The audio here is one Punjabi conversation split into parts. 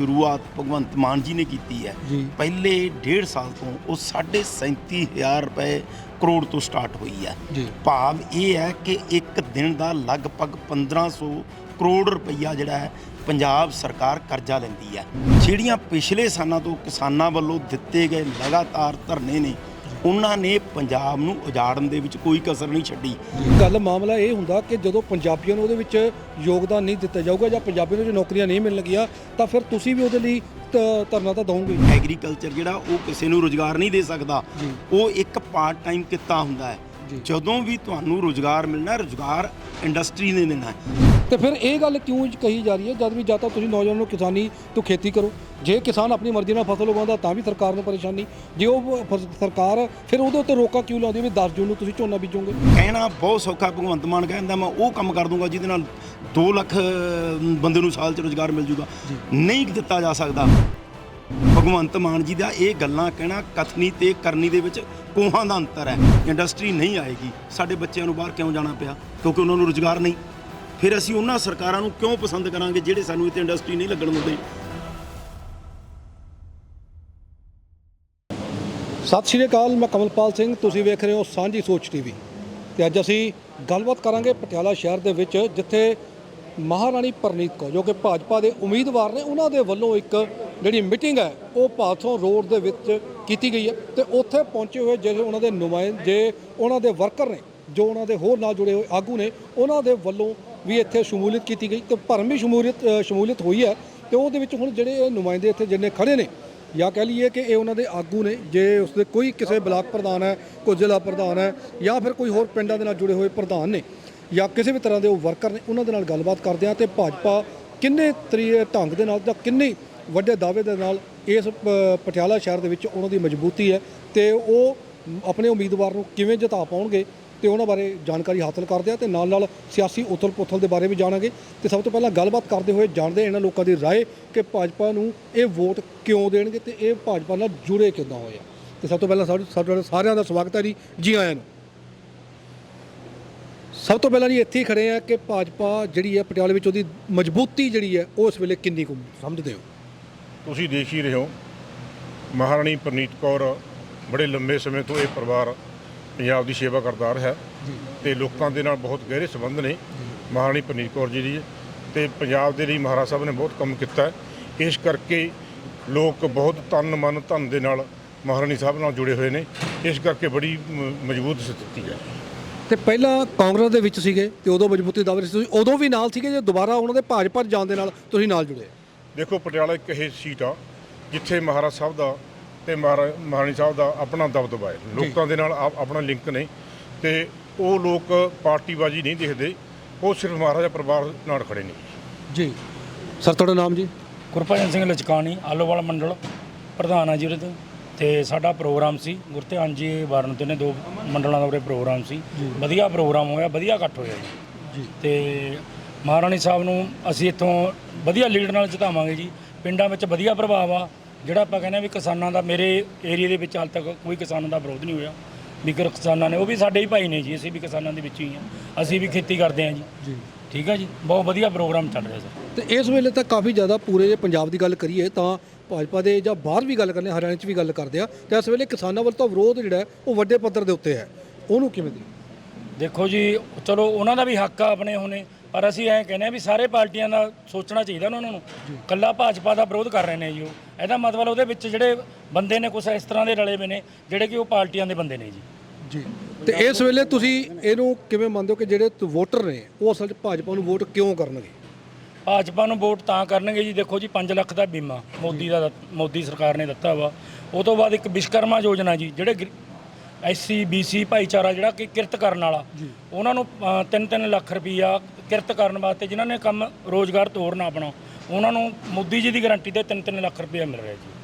ਸ਼ੁਰੂਆਤ ਭਗਵੰਤ ਮਾਨ ਜੀ ਨੇ ਕੀਤੀ ਹੈ ਜੀ। ਪਹਿਲੇ ਡੇਢ ਸਾਲ ਤੋਂ ਉਹ 37000 ਰੁਪਏ ਕਰੋੜ ਤੋਂ ਸਟਾਰਟ ਹੋਈ ਹੈ ਜੀ। ਭਾਵ ਇਹ ਹੈ ਕਿ ਇੱਕ ਦਿਨ ਦਾ ਲਗਭਗ 1500 ਕਰੋੜ ਰੁਪਈਆ ਜਿਹੜਾ ਹੈ ਪੰਜਾਬ ਸਰਕਾਰ ਕਰਜ਼ਾ ਲੈਂਦੀ ਹੈ ਜਿਹੜੀਆਂ ਪਿਛਲੇ ਸਾਲਾਂ ਤੋਂ ਕਿਸਾਨਾਂ ਵੱਲੋਂ ਦਿੱਤੇ ਗਏ ਲਗਾਤਾਰ ਧਰਨੇ ਨੇ ਉਹਨਾਂ ਨੇ ਪੰਜਾਬ ਨੂੰ ਉਜਾੜਨ ਦੇ ਵਿੱਚ ਕੋਈ ਕਸਰ ਨਹੀਂ ਛੱਡੀ ਗੱਲ ਮਾਮਲਾ ਇਹ ਹੁੰਦਾ ਕਿ ਜਦੋਂ ਪੰਜਾਬੀਆਂ ਨੂੰ ਉਹਦੇ ਵਿੱਚ ਯੋਗਦਾਨ ਨਹੀਂ ਦਿੱਤਾ ਜਾਊਗਾ ਜਾਂ ਪੰਜਾਬੀਆਂ ਨੂੰ ਜੇ ਨੌਕਰੀਆਂ ਨਹੀਂ ਮਿਲਣਗੀਆਂ ਤਾਂ ਫਿਰ ਤੁਸੀਂ ਵੀ ਉਹਦੇ ਲਈ ਧਰਨਾ ਤਾਂ ਦਵੋਗੇ ਐਗਰੀਕਲਚਰ ਜਿਹੜਾ ਉਹ ਕਿਸੇ ਨੂੰ ਰੋਜ਼ਗਾਰ ਨਹੀਂ ਦੇ ਸਕਦਾ। ਉਹ ਇੱਕ ਪਾਰਟ ਟਾਈਮ ਕਿੱਤਾ ਹੁੰਦਾ ਹੈ। ਜਦੋਂ ਵੀ ਤੁਹਾਨੂੰ ਰੋਜ਼ਗਾਰ ਮਿਲਣਾ ਰੋਜ਼ਗਾਰ ਇੰਡਸਟਰੀ ਨੇ ਦੇਣਾ ਹੈ। ਤੇ ਫਿਰ ਇਹ ਗੱਲ ਕਿਉਂ ਕਹੀ ਜਾ ਰਹੀ ਹੈ? ਜਦ ਵੀ ਜਾਂ ਤਾਂ ਤੁਸੀਂ ਨੌਜਵਾਨਾਂ ਨੂੰ ਕਿਸਾਨੀ ਤੋਂ ਖੇਤੀ ਕਰੋ। ਜੇ ਕਿਸਾਨ ਆਪਣੀ ਮਰਜ਼ੀ ਨਾਲ ਫਸਲ ਉਗਾਉਂਦਾ ਤਾਂ ਵੀ ਸਰਕਾਰ ਨੂੰ ਪਰੇਸ਼ਾਨੀ। ਜੇ ਉਹ ਫ- ਸਰਕਾਰ ਫਿਰ ਉਹਦੇ ਉੱਤੇ ਰੋਕਾਂ ਕਿਉਂ ਲਾਉਂਦੀ ਵੀ 10 ਜੂਨ ਨੂੰ ਤੁਸੀਂ ਝੋਨਾ ਬੀਜੋਗੇ? ਕਹਿਣਾ ਬਹੁਤ ਸੌਖਾ ਭਗਵੰਤ ਮਾਨ ਕਹਿੰਦਾ ਮੈਂ ਉਹ ਕੰਮ ਕਰ ਦੂੰਗਾ ਜਿਹਦੇ ਨਾਲ 2 ਲੱਖ ਬੰਦੇ ਨੂੰ ਸਾਲ 'ਚ ਰੋਜ਼ਗਾਰ ਮਿਲ ਜੂਗਾ। ਨਹੀਂ ਦਿੱਤਾ ਜਾ ਸਕਦਾ। ਭਗਵੰਤ ਮਾਨ ਜੀ ਦਾ ਇਹ ਗੱਲਾਂ ਕਹਿਣਾ ਕਥਨੀ ਤੇ ਕਰਨੀ ਦੇ ਵਿੱਚ ਕੋਹਾਂ ਦਾ ਅੰਤਰ ਹੈ। ਇੰਡਸਟਰੀ ਨਹੀਂ ਆਏਗੀ। ਸਾਡੇ ਬੱਚਿਆਂ ਨੂੰ ਬਾਹਰ ਕਿਉਂ ਜਾਣਾ ਪਿਆ? ਕਿਉਂਕਿ ਉਹਨਾਂ ਨੂੰ ਰੋਜ਼ਗਾਰ ਨਹੀਂ। ਫਿਰ ਅਸੀਂ ਉਹਨਾਂ ਸਰਕਾਰਾਂ ਨੂੰ ਕਿਉਂ ਪਸੰਦ ਕਰਾਂਗੇ ਜਿਹੜੇ ਸਾਨੂੰ ਇੱਥੇ ਇੰਡਸਟਰੀ ਨਹੀਂ ਲੱਗਣ ਦਿੰਦੇ? ਸਤਿ ਸ਼੍ਰੀ ਅਕਾਲ, ਮੈਂ ਕਮਲਪਾਲ ਸਿੰਘ। ਤੁਸੀਂ ਵੇਖ ਰਹੇ ਹੋ ਸਾਂਝੀ ਸੋਚ ਟੀਵੀ। ਤੇ ਅੱਜ ਅਸੀਂ ਗੱਲਬਾਤ ਕਰਾਂਗੇ ਪਟਿਆਲਾ ਸ਼ਹਿਰ ਦੇ ਵਿੱਚ, ਜਿੱਥੇ ਮਹਾਰਾਣੀ ਪਰਨੀਤ ਕੌਰ, ਜੋ ਕਿ ਭਾਜਪਾ ਦੇ ਉਮੀਦਵਾਰ ਨੇ, ਉਹਨਾਂ ਦੇ ਵੱਲੋਂ ਇੱਕ ਜਿਹੜੀ ਮੀਟਿੰਗ ਹੈ, ਉਹ ਪਾਥੋਂ ਰੋਡ ਦੇ ਵਿੱਚ ਕੀਤੀ ਗਈ ਹੈ ਤੇ ਉੱਥੇ ਪਹੁੰਚੇ ਹੋਏ ਜਿਹੜੇ ਉਹਨਾਂ ਦੇ ਨੁਮਾਇੰਦੇ ਉਹਨਾਂ ਦੇ ਵਰਕਰ ਨੇ, ਜੋ ਉਹਨਾਂ ਦੇ ਹੋਰ ਨਾਲ ਜੁੜੇ ਹੋਏ ਆਗੂ ਨੇ, ਉਹਨਾਂ ਦੇ ਵੱਲੋਂ ਵੀ ਇੱਥੇ ਸ਼ਮੂਲੀਅਤ ਕੀਤੀ ਗਈ ਤੇ ਭਰਮੀ ਸ਼ਮੂਲੀਅਤ ਸ਼ਮੂਲੀਅਤ ਹੋਈ ਹੈ ਤੇ ਉਹਦੇ ਵਿੱਚ ਹੁਣ ਜਿਹੜੇ ਇਹ ਨੁਮਾਇੰਦੇ ਇੱਥੇ ਜਿੰਨੇ ਖੜੇ ਨੇ, ਜਾਂ ਕਹਿ ਲਈਏ ਕਿ ਇਹ ਉਹਨਾਂ ਦੇ ਆਗੂ ਨੇ, ਜੇ ਉਸਦੇ ਕੋਈ ਕਿਸੇ ਬਲਾਕ ਪ੍ਰਧਾਨ ਹੈ, ਕੋਈ ਜ਼ਿਲ੍ਹਾ ਪ੍ਰਧਾਨ ਹੈ, ਜਾਂ ਫਿਰ ਕੋਈ ਹੋਰ ਪਿੰਡਾਂ ਦੇ ਨਾਲ ਜੁੜੇ ਹੋਏ ਪ੍ਰਧਾਨ ਨੇ ਜਾਂ ਕਿਸੇ ਵੀ ਤਰ੍ਹਾਂ ਦੇ ਉਹ ਵਰਕਰ ਨੇ ਉਹਨਾਂ ਦੇ ਨਾਲ ਗੱਲਬਾਤ ਕਰਦੇ ਆ ਤੇ ਭਾਜਪਾ ਕਿੰਨੇ ਤਰੀਕੇ ਢੰਗ ਦੇ ਨਾਲ ਜਾਂ ਕਿੰਨੇ ਵੱਡੇ ਦਾਅਵੇ ਦੇ ਨਾਲ ਇਸ ਪ- ਪਟਿਆਲਾ ਸ਼ਹਿਰ ਦੇ ਵਿੱਚ ਉਹਨਾਂ ਦੀ ਮਜ਼ਬੂਤੀ ਹੈ ਤੇ ਉਹ ਆਪਣੇ ਉਮੀਦਵਾਰ ਨੂੰ ਕਿਵੇਂ ਜਿਤਾ ਪਾਉਣਗੇ ਤੇ ਉਹਨਾਂ ਬਾਰੇ ਜਾਣਕਾਰੀ ਹਾਸਲ ਕਰਦੇ ਆ ਤੇ ਨਾਲ ਨਾਲ ਸਿਆਸੀ ਉਥਲ-ਪੁਥਲ ਦੇ ਬਾਰੇ ਵੀ ਜਾਣਾਂਗੇ ਤੇ ਸਭ ਤੋਂ ਪਹਿਲਾਂ ਗੱਲਬਾਤ ਕਰਦੇ ਹੋਏ ਜਾਣਦੇ ਹਾਂ ਇਹਨਾਂ ਲੋਕਾਂ ਦੀ رائے ਕਿ ਭਾਜਪਾ ਨੂੰ ਇਹ ਵੋਟ ਕਿਉਂ ਦੇਣਗੇ ਤੇ ਇਹ ਭਾਜਪਾ ਨਾਲ ਜੁੜੇ ਕਿੱਦਾਂ ਹੋਏ ਆ ਤੇ ਸਭ ਤੋਂ ਪਹਿਲਾਂ ਸਾਡੇ ਸਾਡੇ ਸਾਰਿਆਂ ਦਾ ਸਵਾਗਤ ਹੈ ਜੀ ਜੀ ਆਇਆਂ ਨੂੰ ਸਭ ਤੋਂ ਪਹਿਲਾਂ ਜੀ ਇੱਥੇ ਹੀ ਖੜੇ ਆ ਕਿ ਭਾਜਪਾ ਜਿਹੜੀ ਹੈ ਪਟਿਆਲੇ ਵਿੱਚ ਉਹਦੀ ਮਜ਼ਬੂਤੀ ਜਿਹੜੀ ਹੈ ਉਹ ਇਸ ਵੇਲੇ ਕਿੰਨੀ ਕੁ ਸਮਝਦੇ ਹੋ? ਤੁਸੀਂ ਦੇਖ ਹੀ ਰਹੇ ਹੋ ਮਹਾਰਾਣੀ ਪ੍ਰਨੀਤ ਕੌਰ ਬੜੇ ਲੰਬੇ ਸਮੇਂ ਤੋਂ ਇਹ ਪਰਿਵਾਰ ਪੰਜਾਬ ਦੀ ਸੇਵਾ ਕਰਦਾ ਆ ਰਿਹਾ ਹੈ ਤੇ ਲੋਕਾਂ ਦੇ ਨਾਲ ਬਹੁਤ ਗਹਿਰੇ ਸੰਬੰਧ ਨੇ ਮਹਾਰਾਣੀ ਪ੍ਰਨੀਤ ਕੌਰ ਜੀ ਦੀ। ਤੇ ਪੰਜਾਬ ਦੇ ਲਈ ਮਹਾਰਾਜ ਸਾਹਿਬ ਨੇ ਬਹੁਤ ਕੰਮ ਕੀਤਾ ਹੈ। ਇਸ ਕਰਕੇ ਲੋਕ ਬਹੁਤ ਤਨ ਮਨ ਧਨ ਦੇ ਨਾਲ ਮਹਾਰਾਣੀ ਸਾਹਿਬ ਨਾਲ ਜੁੜੇ ਹੋਏ ਨੇ। ਇਸ ਕਰਕੇ ਬੜੀ ਮਜ਼ਬੂਤ ਸਥਿਤੀ ਹੈ। ਤੇ ਪਹਿਲਾਂ ਕਾਂਗਰਸ ਦੇ ਵਿੱਚ ਸੀਗੇ ਤੇ ਉਦੋਂ ਮਜ਼ਬੂਤੀ ਦਾਅਵੇ ਸੀ। ਤੁਸੀਂ ਉਦੋਂ ਵੀ ਨਾਲ ਸੀਗੇ ਜੇ ਦੁਬਾਰਾ ਉਹਨਾਂ ਦੇ ਭਾਜਪਾ ਜਾਣ ਦੇ ਨਾਲ ਤੁਸੀਂ ਨਾਲ ਜੁੜੇ ਦੇਖੋ ਪਟਿਆਲਾ ਇੱਕ ਇਹ ਸੀਟ ਆ ਜਿੱਥੇ ਮਹਾਰਾਜ ਸਾਹਿਬ ਦਾ ਤੇ ਮਹਾਰਾ- ਮਹਾਰਾਣੀ ਸਾਹਿਬ ਦਾ ਆਪਣਾ ਦਬਦਬਾ ਹੈ। ਲੋਕਾਂ ਦੇ ਨਾਲ ਆਪ- ਆਪਣਾ ਲਿੰਕ ਨੇ ਤੇ ਉਹ ਲੋਕ ਪਾਰਟੀਬਾਜ਼ੀ ਨਹੀਂ ਦੇਖਦੇ ਉਹ ਸਿਰਫ ਮਹਾਰਾਜਾ ਪਰਿਵਾਰ ਨਾਲ ਖੜੇ ਨੇ। ਜੀ। ਸਰ ਤੁਹਾਡਾ ਨਾਮ ਜੀ? ਗੁਰਭਜਨ ਸਿੰਘ ਲਚਕਾਣੀ ਆਲੋਵਾਲ ਮੰਡਲ ਪ੍ਰਧਾਨ ਆ ਜੀ ਉਹਦੇ ਤੋਂ ਸਾਡਾ ਪ੍ਰੋਗਰਾਮ ਸੀ ਗੁਰਧਿਆਨ ਜੀ ਵਾਰਨ ਤੇ ਨੇ ਦੋ ਮੰਡਲਾਂ ਦਾ ਉਰੇ ਪ੍ਰੋਗਰਾਮ ਸੀ। ਵਧੀਆ ਪ੍ਰੋਗਰਾਮ ਹੋਇਆ ਵਧੀਆ ਇਕੱਠ ਹੋਇਆ ਜੀ। ਤੇ ਮਹਾਰਾਣੀ ਸਾਹਿਬ ਨੂੰ ਅਸੀਂ ਇੱਥੋਂ ਵਧੀਆ ਲੀਡ ਨਾਲ ਜਿਤਾਵਾਂਗੇ ਜੀ। ਪਿੰਡਾਂ ਵਿੱਚ ਵਧੀਆ ਪ੍ਰਭਾਵ ਆ ਜਿਹੜਾ ਆਪਾਂ ਕਹਿੰਦੇ ਆ ਵੀ ਕਿਸਾਨਾਂ ਦਾ ਮੇਰੇ ਏਰੀਆ ਦੇ ਵਿੱਚ ਹਾਲ ਤੱਕ ਕੋਈ ਕਿਸਾਨਾਂ ਦਾ ਵਿਰੋਧ ਨਹੀਂ ਹੋਇਆ। ਵੀ ਕਿਸਾਨਾਂ ਨੇ ਉਹ ਵੀ ਸਾਡੇ ਹੀ ਭਾਈ ਨੇ ਜੀ ਅਸੀਂ ਵੀ ਕਿਸਾਨਾਂ ਦੇ ਵਿੱਚ ਹੀ ਆ। ਅਸੀਂ ਵੀ ਖੇਤੀ ਕਰਦੇ ਆ ਜੀ। ਜੀ। ਠੀਕ ਆ ਜੀ ਬਹੁਤ ਵਧੀਆ ਪ੍ਰੋਗਰਾਮ ਚੱਲ ਰਿਹਾ ਸਰ। ਤੇ ਇਸ ਵੇਲੇ ਤਾਂ ਕਾਫੀ ਜ਼ਿਆਦਾ ਪੂਰੇ ਜੇ ਪੰਜਾਬ ਦੀ ਗੱਲ ਕਰੀਏ ਤਾਂ ਭਾਜਪਾ ਦੇ ਜਾਂ ਬਾਹਰ ਵੀ ਗੱਲ ਕਰਨੇ ਹਰਿਆਣਾ 'ਚ ਵੀ ਗੱਲ ਕਰਦੇ ਆ ਤੇ ਇਸ ਵੇਲੇ ਕਿਸਾਨਾਂ ਵੱਲ ਤਾਂ ਵਿਰੋਧ ਜਿਹੜਾ ਉਹ ਵੱਡੇ ਪੱਧਰ ਦੇ ਉੱਤੇ ਹੈ। ਉਹਨੂੰ ਕਿਵੇਂ ਦੀ ਦੇਖੋ ਜੀ ਚਲੋ ਉਹਨਾਂ ਦਾ ਵੀ ਹੱਕ ਆ ਆਪਣੇ ਹੁਣੇ ਪਰ ਅਸੀਂ ਐਂ ਕਹਿੰਦੇ ਆ ਵੀ ਸਾਰੇ ਪਾਰਟੀਆਂ ਦਾ ਸੋਚਣਾ ਚਾਹੀਦਾ ਉਹਨਾਂ ਨੂੰ। ਕੱਲਾ ਭਾਜਪਾ ਦਾ ਵਿਰੋਧ ਕਰ ਰਹੇ ਨੇ ਜੀ ਉਹ। ਇਹਦਾ ਮਤਲਬ ਉਹਦੇ ਵਿੱਚ ਜਿਹੜੇ ਬੰਦੇ ਨੇ ਕੁਝ ਇਸ ਤਰ੍ਹਾਂ ਦੇ ਰਲੇ ਹੋਏ ਨੇ ਜਿਹੜੇ ਕਿ ਉਹ ਪਾਰਟੀਆਂ ਦੇ ਬੰਦੇ ਨੇ ਜੀ। ਜੀ। ਤੇ ਇਸ ਵੇਲੇ ਤੁਸੀਂ ਇਹਨੂੰ ਕਿਵੇਂ ਮੰਨਦੇ ਹੋ ਕਿ ਜਿਹੜੇ ਵੋਟਰ ਨੇ ਉਹ ਅਸਲ 'ਚ ਭਾਜਪਾ ਨੂੰ ਵੋਟ ਕਿਉਂ ਕਰਨਗੇ? ਭਾਜਪਾ ਨੂੰ ਵੋਟ ਤਾਂ ਕਰਨਗੇ ਜੀ ਦੇਖੋ ਜੀ 5 ਲੱਖ ਦਾ ਬੀਮਾ ਮੋਦੀ ਦਾ ਮੋਦੀ ਸਰਕਾਰ ਨੇ ਦਿੱਤਾ ਵਾ। ਉਹ ਤੋਂ ਬਾਅਦ ਇੱਕ ਵਿਸ਼ਕਰਮਾ ਯੋਜਨਾ ਜੀ ਜਿਹੜੇ ਐਸਸੀ ਬੀਸੀ ਭਾਈਚਾਰਾ ਜਿਹੜਾ ਕਿ ਕਿਰਤ ਕਰਨ ਵਾਲਾ ਉਹਨਾਂ ਨੂੰ 3-3 ਲੱਖ ਰੁਪਈਆ ਕਿਰਤ ਕਰਨ ਵਾਸਤੇ ਜਿਨ੍ਹਾਂ ਨੇ ਕੰਮ ਰੋਜ਼ਗਾਰ ਤੋਰਨਾ ਆਪਣਾ ਉਹਨਾਂ ਨੂੰ ਮੋਦੀ ਜੀ ਦੀ ਗਾਰੰਟੀ ਤੇ 3-3 ਲੱਖ ਰੁਪਈਆ ਮਿਲ ਰਿਹਾ ਜੀ।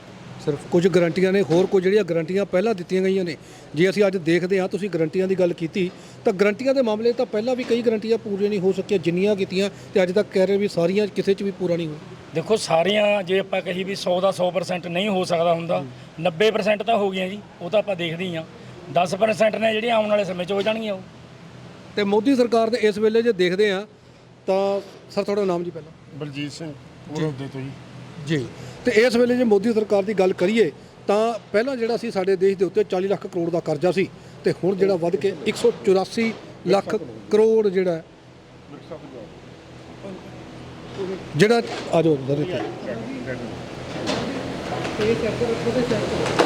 ਸਿਰਫ ਕੁਝ ਗਰੰਟੀਆਂ ਨੇ ਹੋਰ ਕੁਝ ਜਿਹੜੀਆਂ ਗਰੰਟੀਆਂ ਪਹਿਲਾਂ ਦਿੱਤੀਆਂ ਗਈਆਂ ਨੇ। ਜੇ ਅਸੀਂ ਅੱਜ ਦੇਖਦੇ ਹਾਂ ਤੁਸੀਂ ਗਰੰਟੀਆਂ ਦੀ ਗੱਲ ਕੀਤੀ ਤਾਂ ਗਰੰਟੀਆਂ ਦੇ ਮਾਮਲੇ ਤਾਂ ਪਹਿਲਾਂ ਵੀ ਕਈ ਗਰੰਟੀਆਂ ਪੂਰੀਆਂ ਨਹੀਂ ਹੋ ਸਕੀਆਂ ਜਿੰਨੀਆਂ ਕੀਤੀਆਂ ਤੇ ਅੱਜ ਤੱਕ ਕਹਿ ਰਹੇ ਵੀ ਸਾਰੀਆਂ ਕਿਸੇ 'ਚ ਵੀ ਪੂਰਾ ਨਹੀਂ ਹੋਇਆ। ਦੇਖੋ ਸਾਰੀਆਂ ਜੇ ਆਪਾਂ ਕਹੀ ਵੀ 100 ਦਾ 100% ਨਹੀਂ ਹੋ ਸਕਦਾ ਹੁੰਦਾ 90% ਤਾਂ ਹੋ ਗਈਆਂ ਜੀ ਉਹ ਤਾਂ ਆਪਾਂ ਦੇਖਦੇ ਹੀ ਆ 10% ਨੇ ਜਿਹੜੀਆਂ ਆਉਣ ਵਾਲੇ ਸਮੇਂ 'ਚ ਹੋ ਜਾਣਗੀਆਂ ਉਹ। ਤੇ ਮੋਦੀ ਸਰਕਾਰ ਦੇ ਇਸ ਵੇਲੇ ਜੇ ਦੇਖਦੇ ਆ ਤਾਂ ਸਰ ਤੁਹਾਡਾ ਨਾਮ ਜੀ ਪਹਿਲਾਂ। ਬਲਜੀਤ ਸਿੰਘ ਪੂਰਬ ਦੇ ਤੋਂ ਜੀ। ਜੀ। ਤੇ ਇਸ ਵੇਲੇ ਜੇ ਮੋਦੀ ਸਰਕਾਰ ਦੀ ਗੱਲ ਕਰੀਏ, ਤਾਂ ਪਹਿਲਾਂ ਜਿਹੜਾ ਸੀ ਸਾਡੇ ਦੇਸ਼ ਦੇ ਉੱਤੇ 40 ਲੱਖ ਕਰੋੜ ਦਾ ਕਰਜ਼ਾ ਸੀ ਤੇ ਹੁਣ ਜਿਹੜਾ ਵੱਧ ਕੇ 184 ਲੱਖ ਕਰੋੜ ਜਿਹੜਾ ਜਿਹੜਾ ਆ ਜਾਓ ਅੰਦਰ ਇੱਥੇ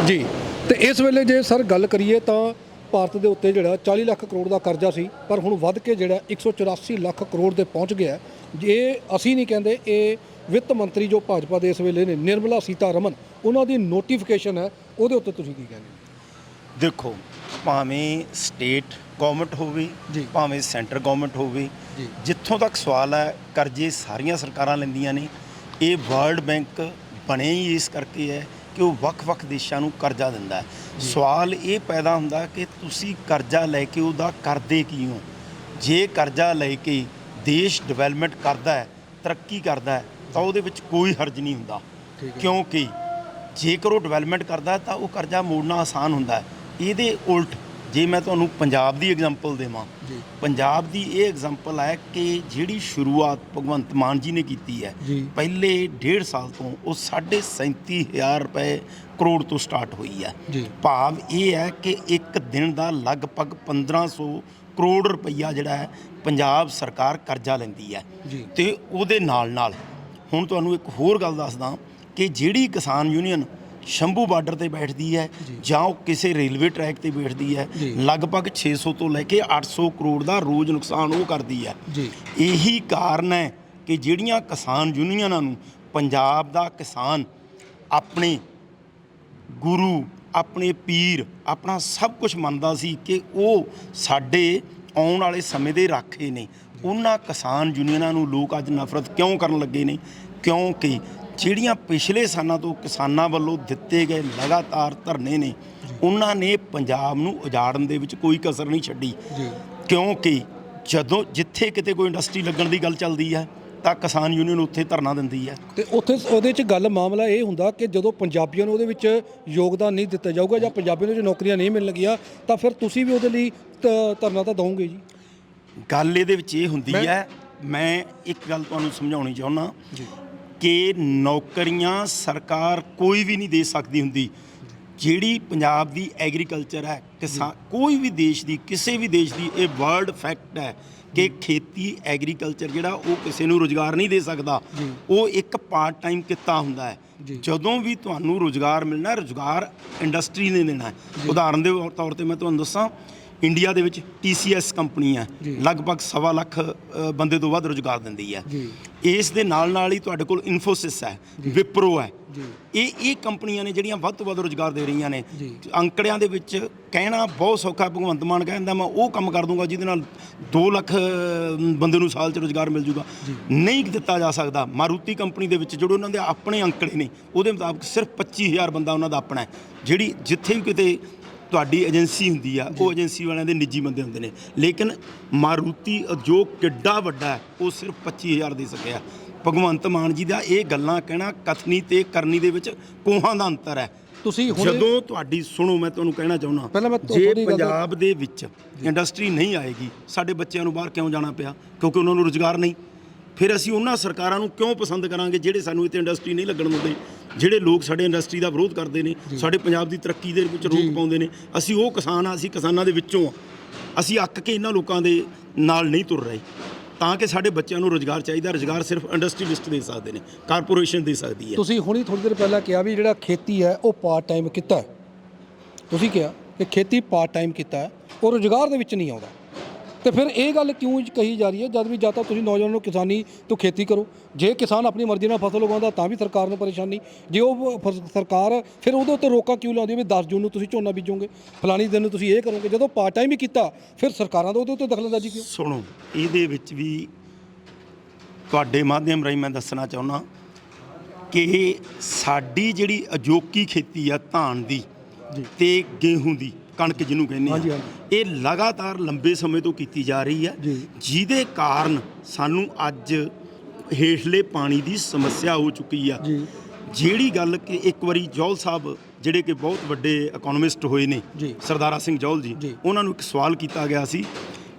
ਜੀ, ਤੇ ਇਸ ਵੇਲੇ ਜੇ ਸਰ ਗੱਲ ਕਰੀਏ ਤਾਂ ਭਾਰਤ ਦੇ ਉੱਤੇ ਜਿਹੜਾ 40 ਲੱਖ ਕਰੋੜ ਦਾ ਕਰਜ਼ਾ ਸੀ, ਪਰ ਹੁਣ ਵੱਧ ਕੇ ਜਿਹੜਾ 184 ਲੱਖ ਕਰੋੜ ਤੇ ਪਹੁੰਚ ਗਿਆ ਹੈ। ਇਹ ਅਸੀਂ ਨਹੀਂ ਕਹਿੰਦੇ, ਇਹ ਵਿੱਤ ਮੰਤਰੀ ਜੋ ਭਾਜਪਾ ਦੇ ਇਸ ਵੇਲੇ ਨੇ ਨਿਰਮਲਾ ਸੀਤਾ ਰਮਨ ਉਹਨਾਂ ਦੀ ਨੋਟੀਫਿਕੇਸ਼ਨ ਹੈ ਉਹਦੇ ਉੱਤੇ ਤੁਸੀਂ ਕੀ ਕਹਿੰਦੇ? ਦੇਖੋ ਭਾਵੇਂ ਸਟੇਟ ਗਵਰਨਮੈਂਟ ਹੋਵੇ ਜੀ। ਭਾਵੇਂ ਸੈਂਟਰ ਗਵਰਨਮੈਂਟ ਹੋਵੇ। ਜਿੱਥੋਂ ਤੱਕ ਸਵਾਲ ਹੈ ਕਰਜ਼ੇ ਸਾਰੀਆਂ ਸਰਕਾਰਾਂ ਲੈਂਦੀਆਂ ਨੇ ਇਹ ਵਰਲਡ ਬੈਂਕ ਬਣੇ ਹੀ ਇਸ ਕਰਕੇ ਹੈ ਕਿ ਉਹ ਵੱਖ-ਵੱਖ ਦੇਸ਼ਾਂ ਨੂੰ ਕਰਜ਼ਾ ਦਿੰਦਾ ਹੈ ਸਵਾਲ ਇਹ ਪੈਦਾ ਹੁੰਦਾ ਕਿ ਤੁਸੀਂ ਕਰਜ਼ਾ ਲੈ ਕੇ ਉਹਦਾ ਕਰਦੇ ਕੀ ਹੋ ਜੇ ਕਰਜ਼ਾ ਲੈ ਕੇ ਦੇਸ਼ ਡਿਵੈਲਪਮੈਂਟ ਕਰਦਾ ਹੈ ਤਰੱਕੀ ਕਰਦਾ ਹੈ ਤਾਂ ਉਹਦੇ ਵਿੱਚ ਕੋਈ ਹਰਜ ਨਹੀਂ ਹੁੰਦਾ। ਕਿਉਂਕਿ ਜੇਕਰ ਉਹ ਡਿਵੈਲਪਮੈਂਟ ਕਰਦਾ ਤਾਂ ਉਹ ਕਰਜ਼ਾ ਮੋੜਨਾ ਆਸਾਨ ਹੁੰਦਾ ਹੈ ਇਹਦੇ ਉਲਟ ਜੇ ਮੈਂ ਤੁਹਾਨੂੰ ਪੰਜਾਬ ਦੀ ਐਗਜ਼ਾਮਪਲ ਦੇਵਾਂ ਪੰਜਾਬ ਦੀ ਇਹ ਐਗਜ਼ਾਮਪਲ ਹੈ ਕਿ ਜਿਹੜੀ ਸ਼ੁਰੂਆਤ ਭਗਵੰਤ ਮਾਨ ਜੀ ਨੇ ਕੀਤੀ ਹੈ। ਪਹਿਲੇ ਡੇਢ ਸਾਲ ਤੋਂ ਉਹ 37500 ਰੁਪਏ ਕਰੋੜ ਤੋਂ ਸਟਾਰਟ ਹੋਈ ਹੈ। ਭਾਵ ਇਹ ਹੈ ਕਿ ਇੱਕ ਦਿਨ ਦਾ ਲਗਭਗ 1500 ਕਰੋੜ ਰੁਪਈਆ ਜਿਹੜਾ ਹੈ ਪੰਜਾਬ ਸਰਕਾਰ ਕਰਜ਼ਾ ਲੈਂਦੀ ਹੈ। ਤੇ ਉਹਦੇ ਨਾਲ ਨਾਲ ਹੁਣ ਤੁਹਾਨੂੰ ਇੱਕ ਹੋਰ ਗੱਲ ਦੱਸਦਾ ਕਿ ਜਿਹੜੀ ਕਿਸਾਨ ਯੂਨੀਅਨ ਸ਼ੰਭੂ ਬਾਰਡਰ ਤੇ ਬੈਠਦੀ ਹੈ ਜਾਂ ਉਹ ਕਿਸੇ ਰੇਲਵੇ ਟਰੈਕ ਤੇ ਬੈਠਦੀ ਹੈ। ਲਗਭਗ 600 ਤੋਂ ਲੈ ਕੇ 800 ਕਰੋੜ ਦਾ ਰੋਜ਼ ਨੁਕਸਾਨ ਉਹ ਕਰਦੀ ਹੈ ਜੀ। ਇਹੀ ਕਾਰਨ ਹੈ ਕਿ ਜਿਹੜੀਆਂ ਕਿਸਾਨ ਯੂਨੀਅਨਾਂ ਨੂੰ ਪੰਜਾਬ ਦਾ ਕਿਸਾਨ ਆਪਣੇ ਗੁਰੂ ਆਪਣੇ ਪੀਰ ਆਪਣਾ ਸਭ ਕੁਝ ਮੰਨਦਾ ਸੀ ਕਿ ਉਹ ਸਾਡੇ ਆਉਣ ਵਾਲੇ ਸਮੇਂ ਦੇ ਰਾਖੇ ਨੇ ਉਹਨਾਂ ਕਿਸਾਨ ਯੂਨੀਅਨਾਂ ਨੂੰ ਲੋਕ ਅੱਜ ਨਫ਼ਰਤ ਕਿਉਂ ਕਰਨ ਲੱਗੇ ਨੇ? ਕਿਉਂਕਿ ਜਿਹੜੀਆਂ ਪਿਛਲੇ ਸਾਲਾਂ ਤੋਂ ਕਿਸਾਨਾਂ ਵੱਲੋਂ ਦਿੱਤੇ ਗਏ ਲਗਾਤਾਰ ਧਰਨੇ ਨੇ ਉਹਨਾਂ ਨੇ ਪੰਜਾਬ ਨੂੰ ਉਜਾੜਨ ਦੇ ਵਿੱਚ ਕੋਈ ਕਸਰ ਨਹੀਂ ਛੱਡੀ। ਕਿਉਂਕਿ ਜਦੋਂ ਜਿੱਥੇ ਕਿਤੇ ਕੋਈ ਇੰਡਸਟਰੀ ਲੱਗਣ ਦੀ ਗੱਲ ਚੱਲਦੀ ਹੈ ਤਾਂ ਕਿਸਾਨ ਯੂਨੀਅਨ ਉੱਥੇ ਧਰਨਾ ਦਿੰਦੀ ਹੈ। ਤੇ ਉੱਥੇ ਉਹਦੇ 'ਚ ਗੱਲ ਮਾਮਲਾ ਇਹ ਹੁੰਦਾ ਕਿ ਜਦੋਂ ਪੰਜਾਬੀਆਂ ਨੂੰ ਉਹਦੇ ਵਿੱਚ ਯੋਗਦਾਨ ਨਹੀਂ ਦਿੱਤਾ ਜਾਊਗਾ ਜਾਂ ਪੰਜਾਬੀਆਂ ਨੂੰ ਜੇ ਨੌਕਰੀਆਂ ਨਹੀਂ ਮਿਲਣਗੀਆਂ ਤਾਂ ਫਿਰ ਤੁਸੀਂ ਵੀ ਉਹਦੇ ਲਈ ਧਰਨਾ ਤਾਂ ਦਵੋਗੇ ਜੀ। ਗੱਲ ਇਹਦੇ ਵਿੱਚ ਇਹ ਹੁੰਦੀ ਹੈ ਮੈਂ ਇੱਕ ਗੱਲ ਤੁਹਾਨੂੰ ਸਮਝਾਉਣੀ ਚਾਹੁੰਦਾ ਕਿ ਨੌਕਰੀਆਂ ਸਰਕਾਰ ਕੋਈ ਵੀ ਨਹੀਂ ਦੇ ਸਕਦੀ ਹੁੰਦੀ। ਜਿਹੜੀ ਪੰਜਾਬ ਦੀ ਐਗਰੀਕਲਚਰ ਹੈ ਕਿਸਾਨ ਕੋਈ ਵੀ ਦੇਸ਼ ਦੀ ਕਿਸੇ ਵੀ ਦੇਸ਼ ਦੀ ਇਹ ਵਰਲਡ ਫੈਕਟ ਹੈ ਕਿ ਖੇਤੀ ਐਗਰੀਕਲਚਰ ਜਿਹੜਾ ਉਹ ਕਿਸੇ ਨੂੰ ਰੋਜ਼ਗਾਰ ਨਹੀਂ ਦੇ ਸਕਦਾ। ਉਹ ਇੱਕ ਪਾਰਟ ਟਾਈਮ ਕਿੱਤਾ ਹੁੰਦਾ ਹੈ। ਜਦੋਂ ਵੀ ਤੁਹਾਨੂੰ ਰੋਜ਼ਗਾਰ ਮਿਲਣਾ ਰੋਜ਼ਗਾਰ ਇੰਡਸਟਰੀ ਨੇ ਦੇਣਾ ਹੈ। ਉਦਾਹਰਨ ਦੇ ਤੌਰ ਤੇ ਮੈਂ ਤੁਹਾਨੂੰ ਦੱਸਾਂ ਇੰਡੀਆ ਦੇ ਵਿੱਚ TCS ਕੰਪਨੀ ਹੈ। ਲਗਭਗ ਸਵਾ ਲੱਖ ਅ, ਬੰਦੇ ਤੋਂ ਵੱਧ ਰੋਜ਼ਗਾਰ ਦਿੰਦੀ ਹੈ। ਇਸ ਦੇ ਨਾਲ ਨਾਲ ਹੀ ਤੁਹਾਡੇ ਕੋਲ ਇਨਫੋਸਿਸ ਹੈ ਵਿਪਰੋ ਹੈ। ਇਹ ਇਹ ਕੰਪਨੀਆਂ ਨੇ ਜਿਹੜੀਆਂ ਵੱਧ ਤੋਂ ਵੱਧ ਰੋਜ਼ਗਾਰ ਦੇ ਰਹੀਆਂ ਨੇ। ਅੰਕੜਿਆਂ ਦੇ ਵਿੱਚ ਕਹਿਣਾ ਬਹੁਤ ਸੌਖਾ ਹੈ। ਭਗਵੰਤ ਮਾਨ ਕਹਿੰਦਾ ਮੈਂ ਉਹ ਕੰਮ ਕਰ ਦੂੰਗਾ ਜਿਹਦੇ ਨਾਲ 2 ਲੱਖ ਅ, ਬੰਦੇ ਨੂੰ ਸਾਲ 'ਚ ਰੋਜ਼ਗਾਰ ਮਿਲ ਜੂਗਾ ਨਹੀਂ ਦਿੱਤਾ ਜਾ ਸਕਦਾ ਮਾਰੂਤੀ ਕੰਪਨੀ ਦੇ ਵਿੱਚ ਜਿਹੜੇ ਉਹਨਾਂ ਦੇ ਆਪਣੇ ਅੰਕੜੇ ਨੇ ਉਹਦੇ ਮੁਤਾਬਕ ਸਿਰਫ 25000 ਬੰਦਾ ਉਹਨਾਂ ਦਾ ਆਪਣਾ ਹੈ ਜਿਹੜੀ ਜਿੱਥੇ ਵੀ ਕਿਤੇ ਤੁਹਾਡੀ ਏਜੰਸੀ ਹੁੰਦੀ ਆ ਉਹ ਏਜੰਸੀ ਵਾਲਿਆਂ ਦੇ ਨਿੱਜੀ ਬੰਦੇ ਹੁੰਦੇ ਨੇ। ਲੇਕਿਨ ਮਾਰੂਤੀ ਉਦਯੋਗ ਕਿੱਡਾ ਵੱਡਾ ਹੈ ਉਹ ਸਿਰਫ 25000 ਦੇ ਸਕਿਆ ਭਗਵੰਤ ਮਾਨ ਜੀ ਦਾ ਇਹ ਗੱਲਾਂ ਕਹਿਣਾ ਕਥਨੀ ਤੇ ਕਰਨੀ ਦੇ ਵਿੱਚ ਕੋਹਾਂ ਦਾ ਅੰਤਰ ਹੈ। ਤੁਸੀਂ ਹੁਣ ਜਦੋਂ ਤੁਹਾਡੀ ਸੁਣੋ ਮੈਂ ਤੁਹਾਨੂੰ ਕਹਿਣਾ ਚਾਹੁੰਦਾ ਪਹਿਲਾਂ ਜੇ ਪੰਜਾਬ ਦੇ ਵਿੱਚ ਇੰਡਸਟਰੀ ਨਹੀਂ ਆਏਗੀ ਸਾਡੇ ਬੱਚਿਆਂ ਨੂੰ ਬਾਹਰ ਕਿਉਂ ਜਾਣਾ ਪਿਆ? ਕਿਉਂਕਿ ਉਹਨਾਂ ਨੂੰ ਰੁਜ਼ਗਾਰ ਨਹੀਂ। ਫਿਰ ਅਸੀਂ ਉਹਨਾਂ ਸਰਕਾਰਾਂ ਨੂੰ ਕਿਉਂ ਪਸੰਦ ਕਰਾਂਗੇ ਜਿਹੜੇ ਸਾਨੂੰ ਇੱਥੇ ਇੰਡਸਟਰੀ ਨਹੀਂ ਲੱਗਣ ਦਿੰਦੇ? ਜਿਹੜੇ ਲੋਕ ਸਾਡੇ ਇੰਡਸਟਰੀ ਦਾ ਵਿਰੋਧ ਕਰਦੇ ਨੇ ਸਾਡੇ ਪੰਜਾਬ ਦੀ ਤਰੱਕੀ ਦੇ ਵਿੱਚ ਰੋਕ ਪਾਉਂਦੇ ਨੇ ਅਸੀਂ ਉਹ ਕਿਸਾਨ ਆ ਅਸੀਂ ਕਿਸਾਨਾਂ ਦੇ ਵਿੱਚੋਂ ਆ। ਅਸੀਂ ਅੱਕ ਕੇ ਇਹਨਾਂ ਲੋਕਾਂ ਦੇ ਨਾਲ ਨਹੀਂ ਤੁਰ ਰਹੇ। ਤਾਂ ਕਿ ਸਾਡੇ ਬੱਚਿਆਂ ਨੂੰ ਰੁਜ਼ਗਾਰ ਚਾਹੀਦਾ ਰੁਜ਼ਗਾਰ ਸਿਰਫ ਇੰਡਸਟਰੀਲਿਸਟ ਦੇ ਸਕਦੇ ਨੇ ਕਾਰਪੋਰੇਸ਼ਨ ਦੇ ਸਕਦੀ ਹੈ। ਤੁਸੀਂ ਹੁਣੀ ਥੋੜੀ ਦੇਰ ਪਹਿਲਾਂ ਕਿਹਾ ਵੀ ਜਿਹੜਾ ਖੇਤੀ ਹੈ ਉਹ ਪਾਰਟ ਟਾਈਮ ਕੀਤਾ ਤੁਸੀਂ ਕਿਹਾ ਕਿ ਖੇਤੀ ਪਾਰਟ ਟਾਈਮ ਕੀਤਾ ਉਹ ਰੋਜ਼ਗਾਰ ਦੇ ਵਿੱਚ ਨਹੀਂ ਆਉਂਦਾ। ਤੇ ਫਿਰ ਇਹ ਗੱਲ ਕਿਉਂ ਕਹੀ ਜਾ ਰਹੀ ਹੈ? ਜਦ ਵੀ ਜਾਂ ਤਾਂ ਤੁਸੀਂ ਨੌਜਵਾਨਾਂ ਨੂੰ ਕਿਸਾਨੀ ਤੋਂ ਖੇਤੀ ਕਰੋ। ਜੇ ਕਿਸਾਨ ਆਪਣੀ ਮਰਜ਼ੀ ਨਾਲ ਫਸਲ ਉਗਾਉਂਦਾ ਤਾਂ ਵੀ ਸਰਕਾਰ ਨੂੰ ਪਰੇਸ਼ਾਨੀ। ਜੇ ਉਹ ਸਰਕਾਰ ਫਿਰ ਉਹਦੇ ਉੱਤੇ ਰੋਕਾਂ ਕਿਉਂ ਲਾਉਂਦੀ ਹੈ ਵੀ 10 ਜੂਨ ਨੂੰ ਤੁਸੀਂ ਝੋਨਾ ਬੀਜੋਗੇ? ਫਲਾਣੀ ਦਿਨ ਨੂੰ ਤੁਸੀਂ ਇਹ ਕਰੋਗੇ। ਜਦੋਂ ਪਾਰਟ ਟਾਈਮ ਹੀ ਕੀਤਾ ਫਿਰ ਸਰਕਾਰਾਂ ਦਾ ਉਹਦੇ ਉੱਤੇ ਦਖਲਅੰਦਾਜ਼ੀ ਕਿਉਂ? ਸੁਣੋ ਇਹਦੇ ਵਿੱਚ ਵੀ ਤੁਹਾਡੇ ਮਾਧਿਅਮ ਰਾਹੀਂ ਮੈਂ ਦੱਸਣਾ ਚਾਹੁੰਦਾ ਕਿ ਸਾਡੀ ਜਿਹੜੀ ਅਜੋਕੀ ਖੇਤੀ ਆ ਧਾਨ ਦੀ ਤੇ ਗੇਹੂੰ ਦੀ ਕਣਕ ਜਿਹਨੂੰ ਕਹਿੰਦੇ ਆ। ਇਹ ਲਗਾਤਾਰ ਲੰਬੇ ਸਮੇਂ ਤੋਂ ਕੀਤੀ ਜਾ ਰਹੀ ਹੈ। ਜਿਹਦੇ ਕਾਰਨ ਸਾਨੂੰ ਅੱਜ ਹੇਠਲੇ ਪਾਣੀ ਦੀ ਸਮੱਸਿਆ ਹੋ ਚੁੱਕੀ ਆ। ਜਿਹੜੀ ਗੱਲ ਕਿ ਇੱਕ ਵਾਰੀ ਜੌਲ ਸਾਹਿਬ ਜਿਹੜੇ ਕਿ ਬਹੁਤ ਵੱਡੇ ਇਕਨੋਮਿਸਟ ਹੋਏ ਨੇ। ਸਰਦਾਰਾ ਸਿੰਘ ਜੌਲ ਜੀ। ਉਹਨਾਂ ਨੂੰ ਇੱਕ ਸਵਾਲ ਕੀਤਾ ਗਿਆ ਸੀ।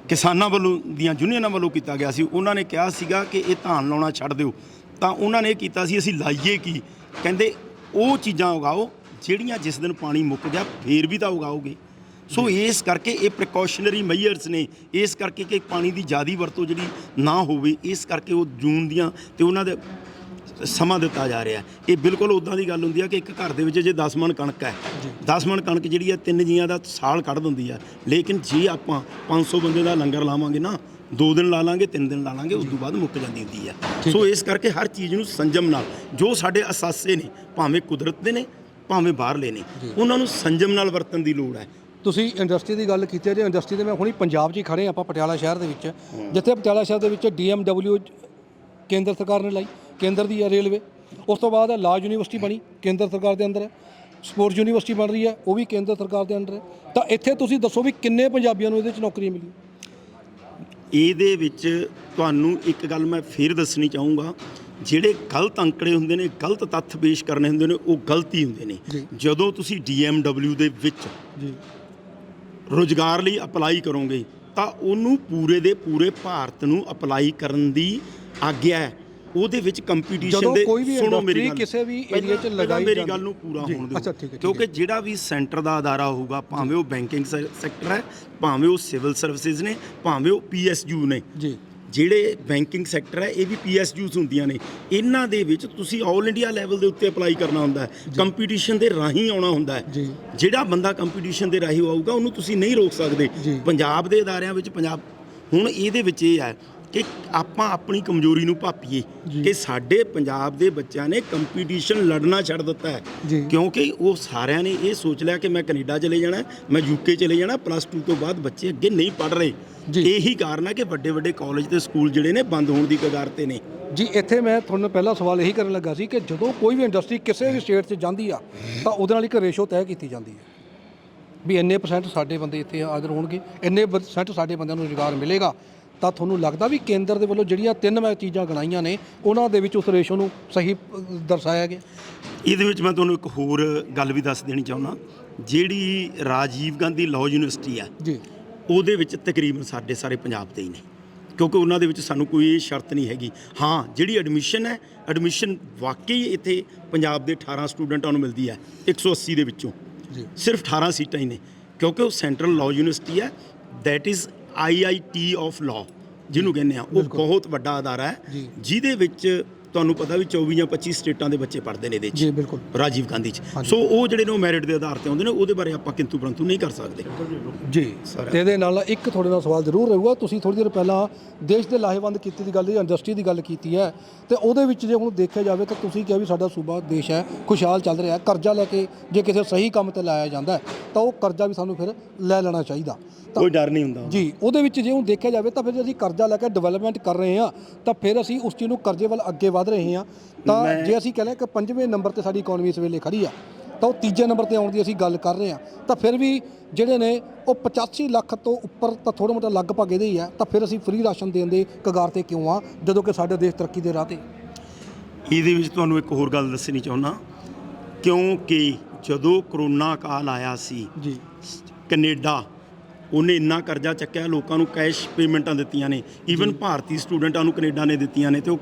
ਕਿਸਾਨਾਂ ਵੱਲੋਂ ਦੀਆਂ ਯੂਨੀਅਨਾਂ ਵੱਲੋਂ ਕੀਤਾ ਗਿਆ ਸੀ। ਉਹਨਾਂ ਨੇ ਕਿਹਾ ਸੀਗਾ ਕਿ ਇਹ ਧਾਨ ਲਾਉਣਾ ਛੱਡ ਦਿਓ। ਤਾਂ ਉਹਨਾਂ ਨੇ ਕੀਤਾ ਸੀ ਅਸੀਂ ਲਾਈਏ ਕੀ? ਕਹਿੰਦੇ ਉਹ ਚੀਜ਼ਾਂ ਉਗਾਓ ਜਿਹੜੀਆਂ ਜਿਸ ਦਿਨ ਪਾਣੀ ਮੁੱਕ ਗਿਆ ਫੇਰ ਵੀ ਤਾਂ ਉਗਾਓਗੇ। ਸੋ ਇਸ ਕਰਕੇ ਇਹ ਪ੍ਰੀਕਾਸ਼ਨਰੀ ਮੈਜਰਸ ਨੇ। ਇਸ ਕਰਕੇ ਕਿ ਪਾਣੀ ਦੀ ਜ਼ਿਆਦੀ ਵਰਤੋਂ ਜਿਹੜੀ ਨਾ ਹੋਵੇ ਇਸ ਕਰਕੇ ਉਹ ਜੂਨ ਦੀਆਂ ਤੇ ਉਹਨਾਂ ਦੇ ਸਮਾਂ ਦਿੱਤਾ ਜਾ ਰਿਹਾ। ਇਹ ਬਿਲਕੁਲ ਉਦਾਂ ਦੀ ਗੱਲ ਹੁੰਦੀ ਆ ਕਿ ਇੱਕ ਘਰ ਦੇ ਵਿੱਚ ਜੇ 10 ਮਣ ਕਣਕ ਹੈ 10 ਮਣ ਕਣਕ ਜਿਹੜੀ ਆ ਤਿੰਨ ਜੀਆਂ ਦਾ ਸਾਲ ਕੱਢ ਦਿੰਦੀ ਆ। ਲੇਕਿਨ ਜੇ ਆਪਾਂ 500 ਬੰਦੇ ਦਾ ਲੰਗਰ ਲਾਵਾਂਗੇ ਨਾ ਦੋ ਦਿਨ ਲਾ ਲਾਂਗੇ ਤਿੰਨ ਦਿਨ ਲਾ ਲਾਂਗੇ ਉਸ ਤੋਂ ਬਾਅਦ ਮੁੱਕ ਜਾਂਦੀ ਹੁੰਦੀ ਆ। ਸੋ ਇਸ ਕਰਕੇ ਹਰ ਚੀਜ਼ ਨੂੰ ਸੰਜਮ ਨਾਲ ਜੋ ਸਾਡੇ ਅਸਾਸੇ ਨੇ ਭਾਵੇਂ ਕੁਦਰਤ ਦੇ ਨੇ ਭਾਵੇਂ ਬਾਹਰਲੇ ਨੇ ਉਹਨਾਂ ਨੂੰ ਸੰਜਮ ਨਾਲ ਵਰਤਣ ਦੀ ਲੋੜ ਹੈ। ਤੁਸੀਂ ਇੰਡਸਟਰੀ ਦੀ ਗੱਲ ਕੀਤੀ ਹੈ ਜੇ ਇੰਡਸਟਰੀ ਦੇ ਮੈਂ ਹੁਣੀ ਪੰਜਾਬ 'ਚ ਹੀ ਖੜੇ ਆਪਾਂ ਪਟਿਆਲਾ ਸ਼ਹਿਰ ਦੇ ਵਿੱਚ। ਜਿੱਥੇ ਪਟਿਆਲਾ ਸ਼ਹਿਰ ਦੇ ਵਿੱਚ ਡੀਐਮਡਬਲਿਊ ਕੇਂਦਰ ਸਰਕਾਰ ਨੇ ਲਾਈ ਕੇਂਦਰ ਦੀ ਹੈ ਰੇਲਵੇ। ਉਸ ਤੋਂ ਬਾਅਦ ਲਾ ਯੂਨੀਵਰਸਿਟੀ ਬਣੀ ਕੇਂਦਰ ਸਰਕਾਰ ਦੇ ਅੰਦਰ ਹੈ। ਸਪੋਰਟਸ ਯੂਨੀਵਰਸਿਟੀ ਬਣ ਰਹੀ ਹੈ ਉਹ ਵੀ ਕੇਂਦਰ ਸਰਕਾਰ ਦੇ ਅੰਡਰ ਹੈ। ਤਾਂ ਇੱਥੇ ਤੁਸੀਂ ਦੱਸੋ ਵੀ ਕਿੰਨੇ ਪੰਜਾਬੀਆਂ ਨੂੰ ਇਹਦੇ 'ਚ ਨੌਕਰੀਆਂ ਮਿਲੀਆਂ? ਇਹਦੇ ਵਿੱਚ ਤੁਹਾਨੂੰ ਇੱਕ ਗੱਲ ਮੈਂ ਫੇਰ ਦੱਸਣੀ ਚਾਹੂੰਗਾ ਜਿਹੜੇ ਗਲਤ ਅੰਕੜੇ ਹੁੰਦੇ ਨੇ ਗਲਤ ਤੱਥ ਪੇਸ਼ ਕਰਨੇ ਹੁੰਦੇ ਨੇ ਉਹ ਗਲਤੀ ਹੁੰਦੇ ਨੇ। ਜਦੋਂ ਤੁਸੀਂ ਡੀਐਮਡਬਲਿਊ ਦੇ ਵਿੱਚ ਜੀ। ਰੋਜ਼ਗਾਰ ਲਈ ਅਪਲਾਈ ਕਰੋਗੇ ਤਾਂ ਉਹਨੂੰ ਪੂਰੇ ਦੇ ਪੂਰੇ ਭਾਰਤ ਨੂੰ ਅਪਲਾਈ ਕਰਨ ਦੀ ਆਗਿਆ ਹੈ। ਉਹਦੇ ਵਿੱਚ ਕੰਪੀਟੀਸ਼ਨ ਦੇ ਸੁਣੋ ਮੇਰੀ ਗੱਲ। ਕਿਸੇ ਵੀ area 'ਚ ਲਗਾਈ ਮੇਰੀ ਗੱਲ ਨੂੰ ਪੂਰਾ ਹੋਣ ਦਿਓ। ਕਿਉਂਕਿ ਜਿਹੜਾ ਵੀ ਸੈਂਟਰ ਦਾ ਅਦਾਰਾ ਹੋਊਗਾ ਭਾਵੇਂ ਉਹ ਬੈਂਕਿੰਗ ਸੈਕਟਰ ਹੈ ਭਾਵੇਂ ਉਹ ਸਿਵਲ ਸਰਵਿਸਿਜ਼ ਨੇ ਭਾਵੇਂ ਉਹ ਪੀਐਸਯੂ ਨੇ ਜੀ। ਜਿਹੜੇ ਬੈਂਕਿੰਗ ਸੈਕਟਰ ਹੈ ਇਹ ਵੀ ਪੀਐਸਯੂਸ ਹੁੰਦੀਆਂ ਨੇ ਇਹਨਾਂ ਦੇ ਵਿੱਚ ਤੁਸੀਂ 올 ਇੰਡੀਆ ਲੈਵਲ ਦੇ ਉੱਤੇ ਅਪਲਾਈ ਕਰਨਾ ਹੁੰਦਾ ਹੈ ਕੰਪੀਟੀਸ਼ਨ ਦੇ ਰਾਹੀਂ ਆਉਣਾ ਹੁੰਦਾ ਹੈ। ਜਿਹੜਾ ਬੰਦਾ ਕੰਪੀਟੀਸ਼ਨ ਦੇ ਰਾਹੀਂ ਆਊਗਾ ਉਹਨੂੰ ਤੁਸੀਂ ਨਹੀਂ ਰੋਕ ਸਕਦੇ। ਪੰਜਾਬ ਦੇ ਅਦਾਰਿਆਂ ਵਿੱਚ ਪੰਜਾਬ ਹੁਣ ਇਹਦੇ ਵਿੱਚ ਇਹ ਹੈ ਕਿ ਆਪਾਂ ਆਪਣੀ ਕਮਜ਼ੋਰੀ ਨੂੰ ਭਾਪੀਏ। ਕਿ ਸਾਡੇ ਪੰਜਾਬ ਦੇ ਬੱਚਿਆਂ ਨੇ ਕੰਪੀਟੀਸ਼ਨ ਲੜਨਾ ਛੱਡ ਦਿੱਤਾ ਹੈ। ਕਿਉਂਕਿ ਉਹ ਸਾਰਿਆਂ ਨੇ ਇਹ ਸੋਚ ਲਿਆ ਕਿ ਮੈਂ ਕੈਨੇਡਾ ਚਲੇ ਜਾਣਾ ਮੈਂ ਯੂਕੇ ਚਲੇ ਜਾਣਾ ਪਲੱਸ 2 ਤੋਂ ਬਾਅਦ ਬੱਚੇ ਅੱਗੇ ਨਹੀਂ ਪੜ ਰਹੇ ਜੀ। ਇਹੀ ਕਾਰਨ ਹੈ ਕਿ ਵੱਡੇ ਵੱਡੇ ਕਾਲਜ ਤੇ ਸਕੂਲ ਜਿਹੜੇ ਨੇ ਬੰਦ ਹੋਣ ਦੀ ਕਗਾਰ ਤੇ ਨੇ। ਜੀ ਇੱਥੇ ਮੈਂ ਤੁਹਾਨੂੰ ਪਹਿਲਾ ਸਵਾਲ ਇਹੀ ਕਰਨ ਲੱਗਾ ਸੀ ਕਿ ਜਦੋਂ ਕੋਈ ਵੀ ਇੰਡਸਟਰੀ ਕਿਸੇ ਵੀ ਸਟੇਟ 'ਚ ਜਾਂਦੀ ਆ ਤਾਂ ਉਹਦੇ ਨਾਲ ਇੱਕ ਰੇਸ਼ੋ ਤੈਅ ਕੀਤੀ ਜਾਂਦੀ ਹੈ ਵੀ ਇੰਨੇ ਪਰਸੈਂਟ ਸਾਡੇ ਬੰਦੇ ਇੱਥੇ ਹਾਜ਼ਰ ਹੋਣਗੇ ਇੰਨੇ ਪਰਸੈਂਟ ਸਾਡੇ ਬੰਦਿਆਂ ਨੂੰ ਰੁਜ਼ਗਾਰ ਮਿਲੇਗਾ ਤਾਂ ਤੁਹਾਨੂੰ ਲੱਗਦਾ ਵੀ ਕੇਂਦਰ ਦੇ ਵੱਲੋਂ ਜਿਹੜੀਆਂ ਤਿੰਨ ਮੈਂ ਚੀਜ਼ਾਂ ਗਣਾਈਆਂ ਨੇ ਉਹਨਾਂ ਦੇ ਵਿੱਚ ਉਸ ਰੇਸ਼ੋ ਨੂੰ ਸਹੀ ਦਰਸਾਇਆ ਗਿਆ? ਇਹਦੇ ਵਿੱਚ ਮੈਂ ਤੁਹਾਨੂੰ ਇੱਕ ਹੋਰ ਗੱਲ ਵੀ ਦੱਸ ਦੇਣੀ ਚਾਹੁੰਦਾ। ਜਿਹੜੀ ਰਾਜੀਵ ਗਾਂਧੀ ਲਾਅ ਯੂਨੀਵਰਸਿਟੀ ਹੈ ਜੀ। ਉਹਦੇ ਵਿੱਚ ਤਕਰੀਬਨ ਸਾਡੇ ਸਾਰੇ ਪੰਜਾਬ ਦੇ ਹੀ ਨੇ। ਕਿਉਂਕਿ ਉਹਨਾਂ ਦੇ ਵਿੱਚ ਸਾਨੂੰ ਕੋਈ ਸ਼ਰਤ ਨਹੀਂ ਹੈਗੀ। ਹਾਂ ਜਿਹੜੀ ਐਡਮਿਸ਼ਨ ਹੈ ਐਡਮਿਸ਼ਨ ਵਾਕਈ ਇੱਥੇ ਪੰਜਾਬ ਦੇ 18 ਸਟੂਡੈਂਟਾਂ ਨੂੰ ਮਿਲਦੀ ਹੈ 180 ਦੇ ਵਿੱਚੋਂ। ਜੀ। ਸਿਰਫ 18 ਸੀਟਾਂ ਹੀ ਨੇ ਕਿਉਂਕਿ ਉਹ ਸੈਂਟਰਲ ਲਾਅ ਯੂਨੀਵਰਸਿਟੀ ਹੈ that is IIT of law ਜਿਹਨੂੰ ਕਹਿੰਦੇ ਆ। ਉਹ ਬਹੁਤ ਵੱਡਾ ਅਦਾਰਾ ਹੈ। ਜਿਹਦੇ ਵਿੱਚ ਤੁਹਾਨੂੰ ਪਤਾ ਵੀ 24 ਜਾਂ 25 ਸਟੇਟਾਂ ਦੇ ਬੱਚੇ ਪੜ੍ਹਦੇ ਨੇ ਇਹਦੇ 'ਚ। ਜੀ ਬਿਲਕੁਲ। ਰਾਜੀਵ ਗਾਂਧੀ 'ਚ। ਸੋ ਉਹ ਜਿਹੜੇ ਨੇ ਉਹ ਮੈਰਿਟ ਦੇ ਆਧਾਰ ਤੇ ਆਉਂਦੇ ਨੇ ਉਹਦੇ ਬਾਰੇ ਆਪਾਂ ਕਿੰਤੂ ਪਰੰਤੂ ਨਹੀਂ ਕਰ ਸਕਦੇ। ਜੀ ਸਾਰਾ। ਤੇ ਇਹਦੇ ਨਾਲ ਇੱਕ ਤੁਹਾਡੇ ਨਾਲ ਸਵਾਲ ਜ਼ਰੂਰ ਰਹੂਗਾ। ਤੁਸੀਂ ਥੋੜੀ ਦੇਰ ਪਹਿਲਾਂ ਦੇਸ਼ ਦੇ ਲਾਹੇਵੰਦ ਕੀਤੀ ਦੀ ਗੱਲ ਦੀ ਇੰਡਸਟਰੀ ਦੀ ਗੱਲ ਕੀਤੀ ਹੈ ਤੇ ਉਹਦੇ ਵਿੱਚ ਜੇ ਹੁਣ ਦੇਖਿਆ ਜਾਵੇ ਤਾਂ ਤੁਸੀਂ ਕਿਹਾ ਵੀ ਸਾਡਾ ਸੂਬਾ ਦੇਸ਼ ਹੈ ਖੁਸ਼ਹਾਲ ਚੱਲ ਰਿਹਾ ਹੈ ਕਰਜ਼ਾ ਲੈ ਕੇ ਜੇ ਕਿਸੇ ਸਹੀ ਕੰਮ ਤੇ ਲਾਇਆ ਜਾਂਦਾ ਤਾਂ ਉਹ ਕਰਜ਼ਾ ਵੀ ਸਾਨੂੰ ਫਿਰ ਲੈ ਲੈਣਾ ਚਾਹੀਦਾ। ਕੋਈ ਡਰ ਨਹੀਂ ਹੁੰਦਾ। ਜੀ ਉਹਦੇ ਵਿੱਚ ਜੇ ਹੁਣ ਦੇਖਿਆ ਜਾਵੇ ਤਾਂ ਫਿਰ ਜੇ ਅਸੀਂ ਕਰਜ਼ਾ ਲੈ ਕੇ ਡਿਵੈਲਪਮੈਂਟ ਕਰ ਰਹੇ ਹਾਂ ਤਾਂ ਫਿਰ ਅਸੀਂ ਉਸ ਚੀਜ਼ ਨੂੰ ਕਰਜ਼ੇ ਵੱਲ ਅੱਗੇ ਵਧ ਰਹੇ ਹਾਂ ਤਾਂ ਜੇ ਅਸੀਂ ਕਹਿੰਦੇ ਕਿ ਪੰਜਵੇਂ ਨੰਬਰ ਤੇ ਸਾਡੀ ਇਕਨੋਮੀ ਇਸ ਵੇਲੇ ਖੜੀ ਆ ਤਾਂ ਉਹ ਤੀਜੇ ਨੰਬਰ ਤੇ ਆਉਣ ਦੀ ਅਸੀਂ ਗੱਲ ਕਰ ਰਹੇ ਹਾਂ। ਤਾਂ ਫਿਰ ਵੀ ਜਿਹੜੇ ਨੇ ਉਹ 85 ਲੱਖ ਤੋਂ ਉੱਪਰ ਤਾਂ ਥੋੜਾ ਮੋਟਾ ਲਗਭਗ ਇਹਦੇ ਹੀ ਆ ਤਾਂ ਫਿਰ ਅਸੀਂ ਫ੍ਰੀ ਰਾਸ਼ਨ ਦੇਣ ਦੇ ਕਗਾਰ ਤੇ ਕਿਉਂ ਆ ਜਦੋਂ ਕਿ ਸਾਡੇ ਦੇਸ਼ ਤਰੱਕੀ ਦੇ ਰਾਹ ਤੇ। ਇਹਦੇ ਵਿੱਚ ਤੁਹਾਨੂੰ ਇੱਕ ਹੋਰ ਗੱਲ ਦੱਸਣੀ ਚਾਹੁੰਦਾ ਕਿਉਂਕਿ ਜਦੋਂ ਕਰੋਨਾ ਕਾਲ ਆਇਆ ਸੀ ਜੀ। ਕੈਨੇਡਾ ਉਹਨੇ ਇੰਨਾ ਕਰਜ਼ਾ ਚੱਕਿਆ ਲੋਕਾਂ ਨੂੰ ਕੈਸ਼ ਪੇਮੈਂਟਾਂ ਦਿੱਤੀਆਂ ਨੇ। ਈਵਨ ਭਾਰਤੀ ਸਟੂਡੈਂਟਾਂ ਨੂੰ ਕੈਨੇਡਾ ਨੇ ਦਿੱਤੀਆਂ ਨੇ ਤੇ ਉਹ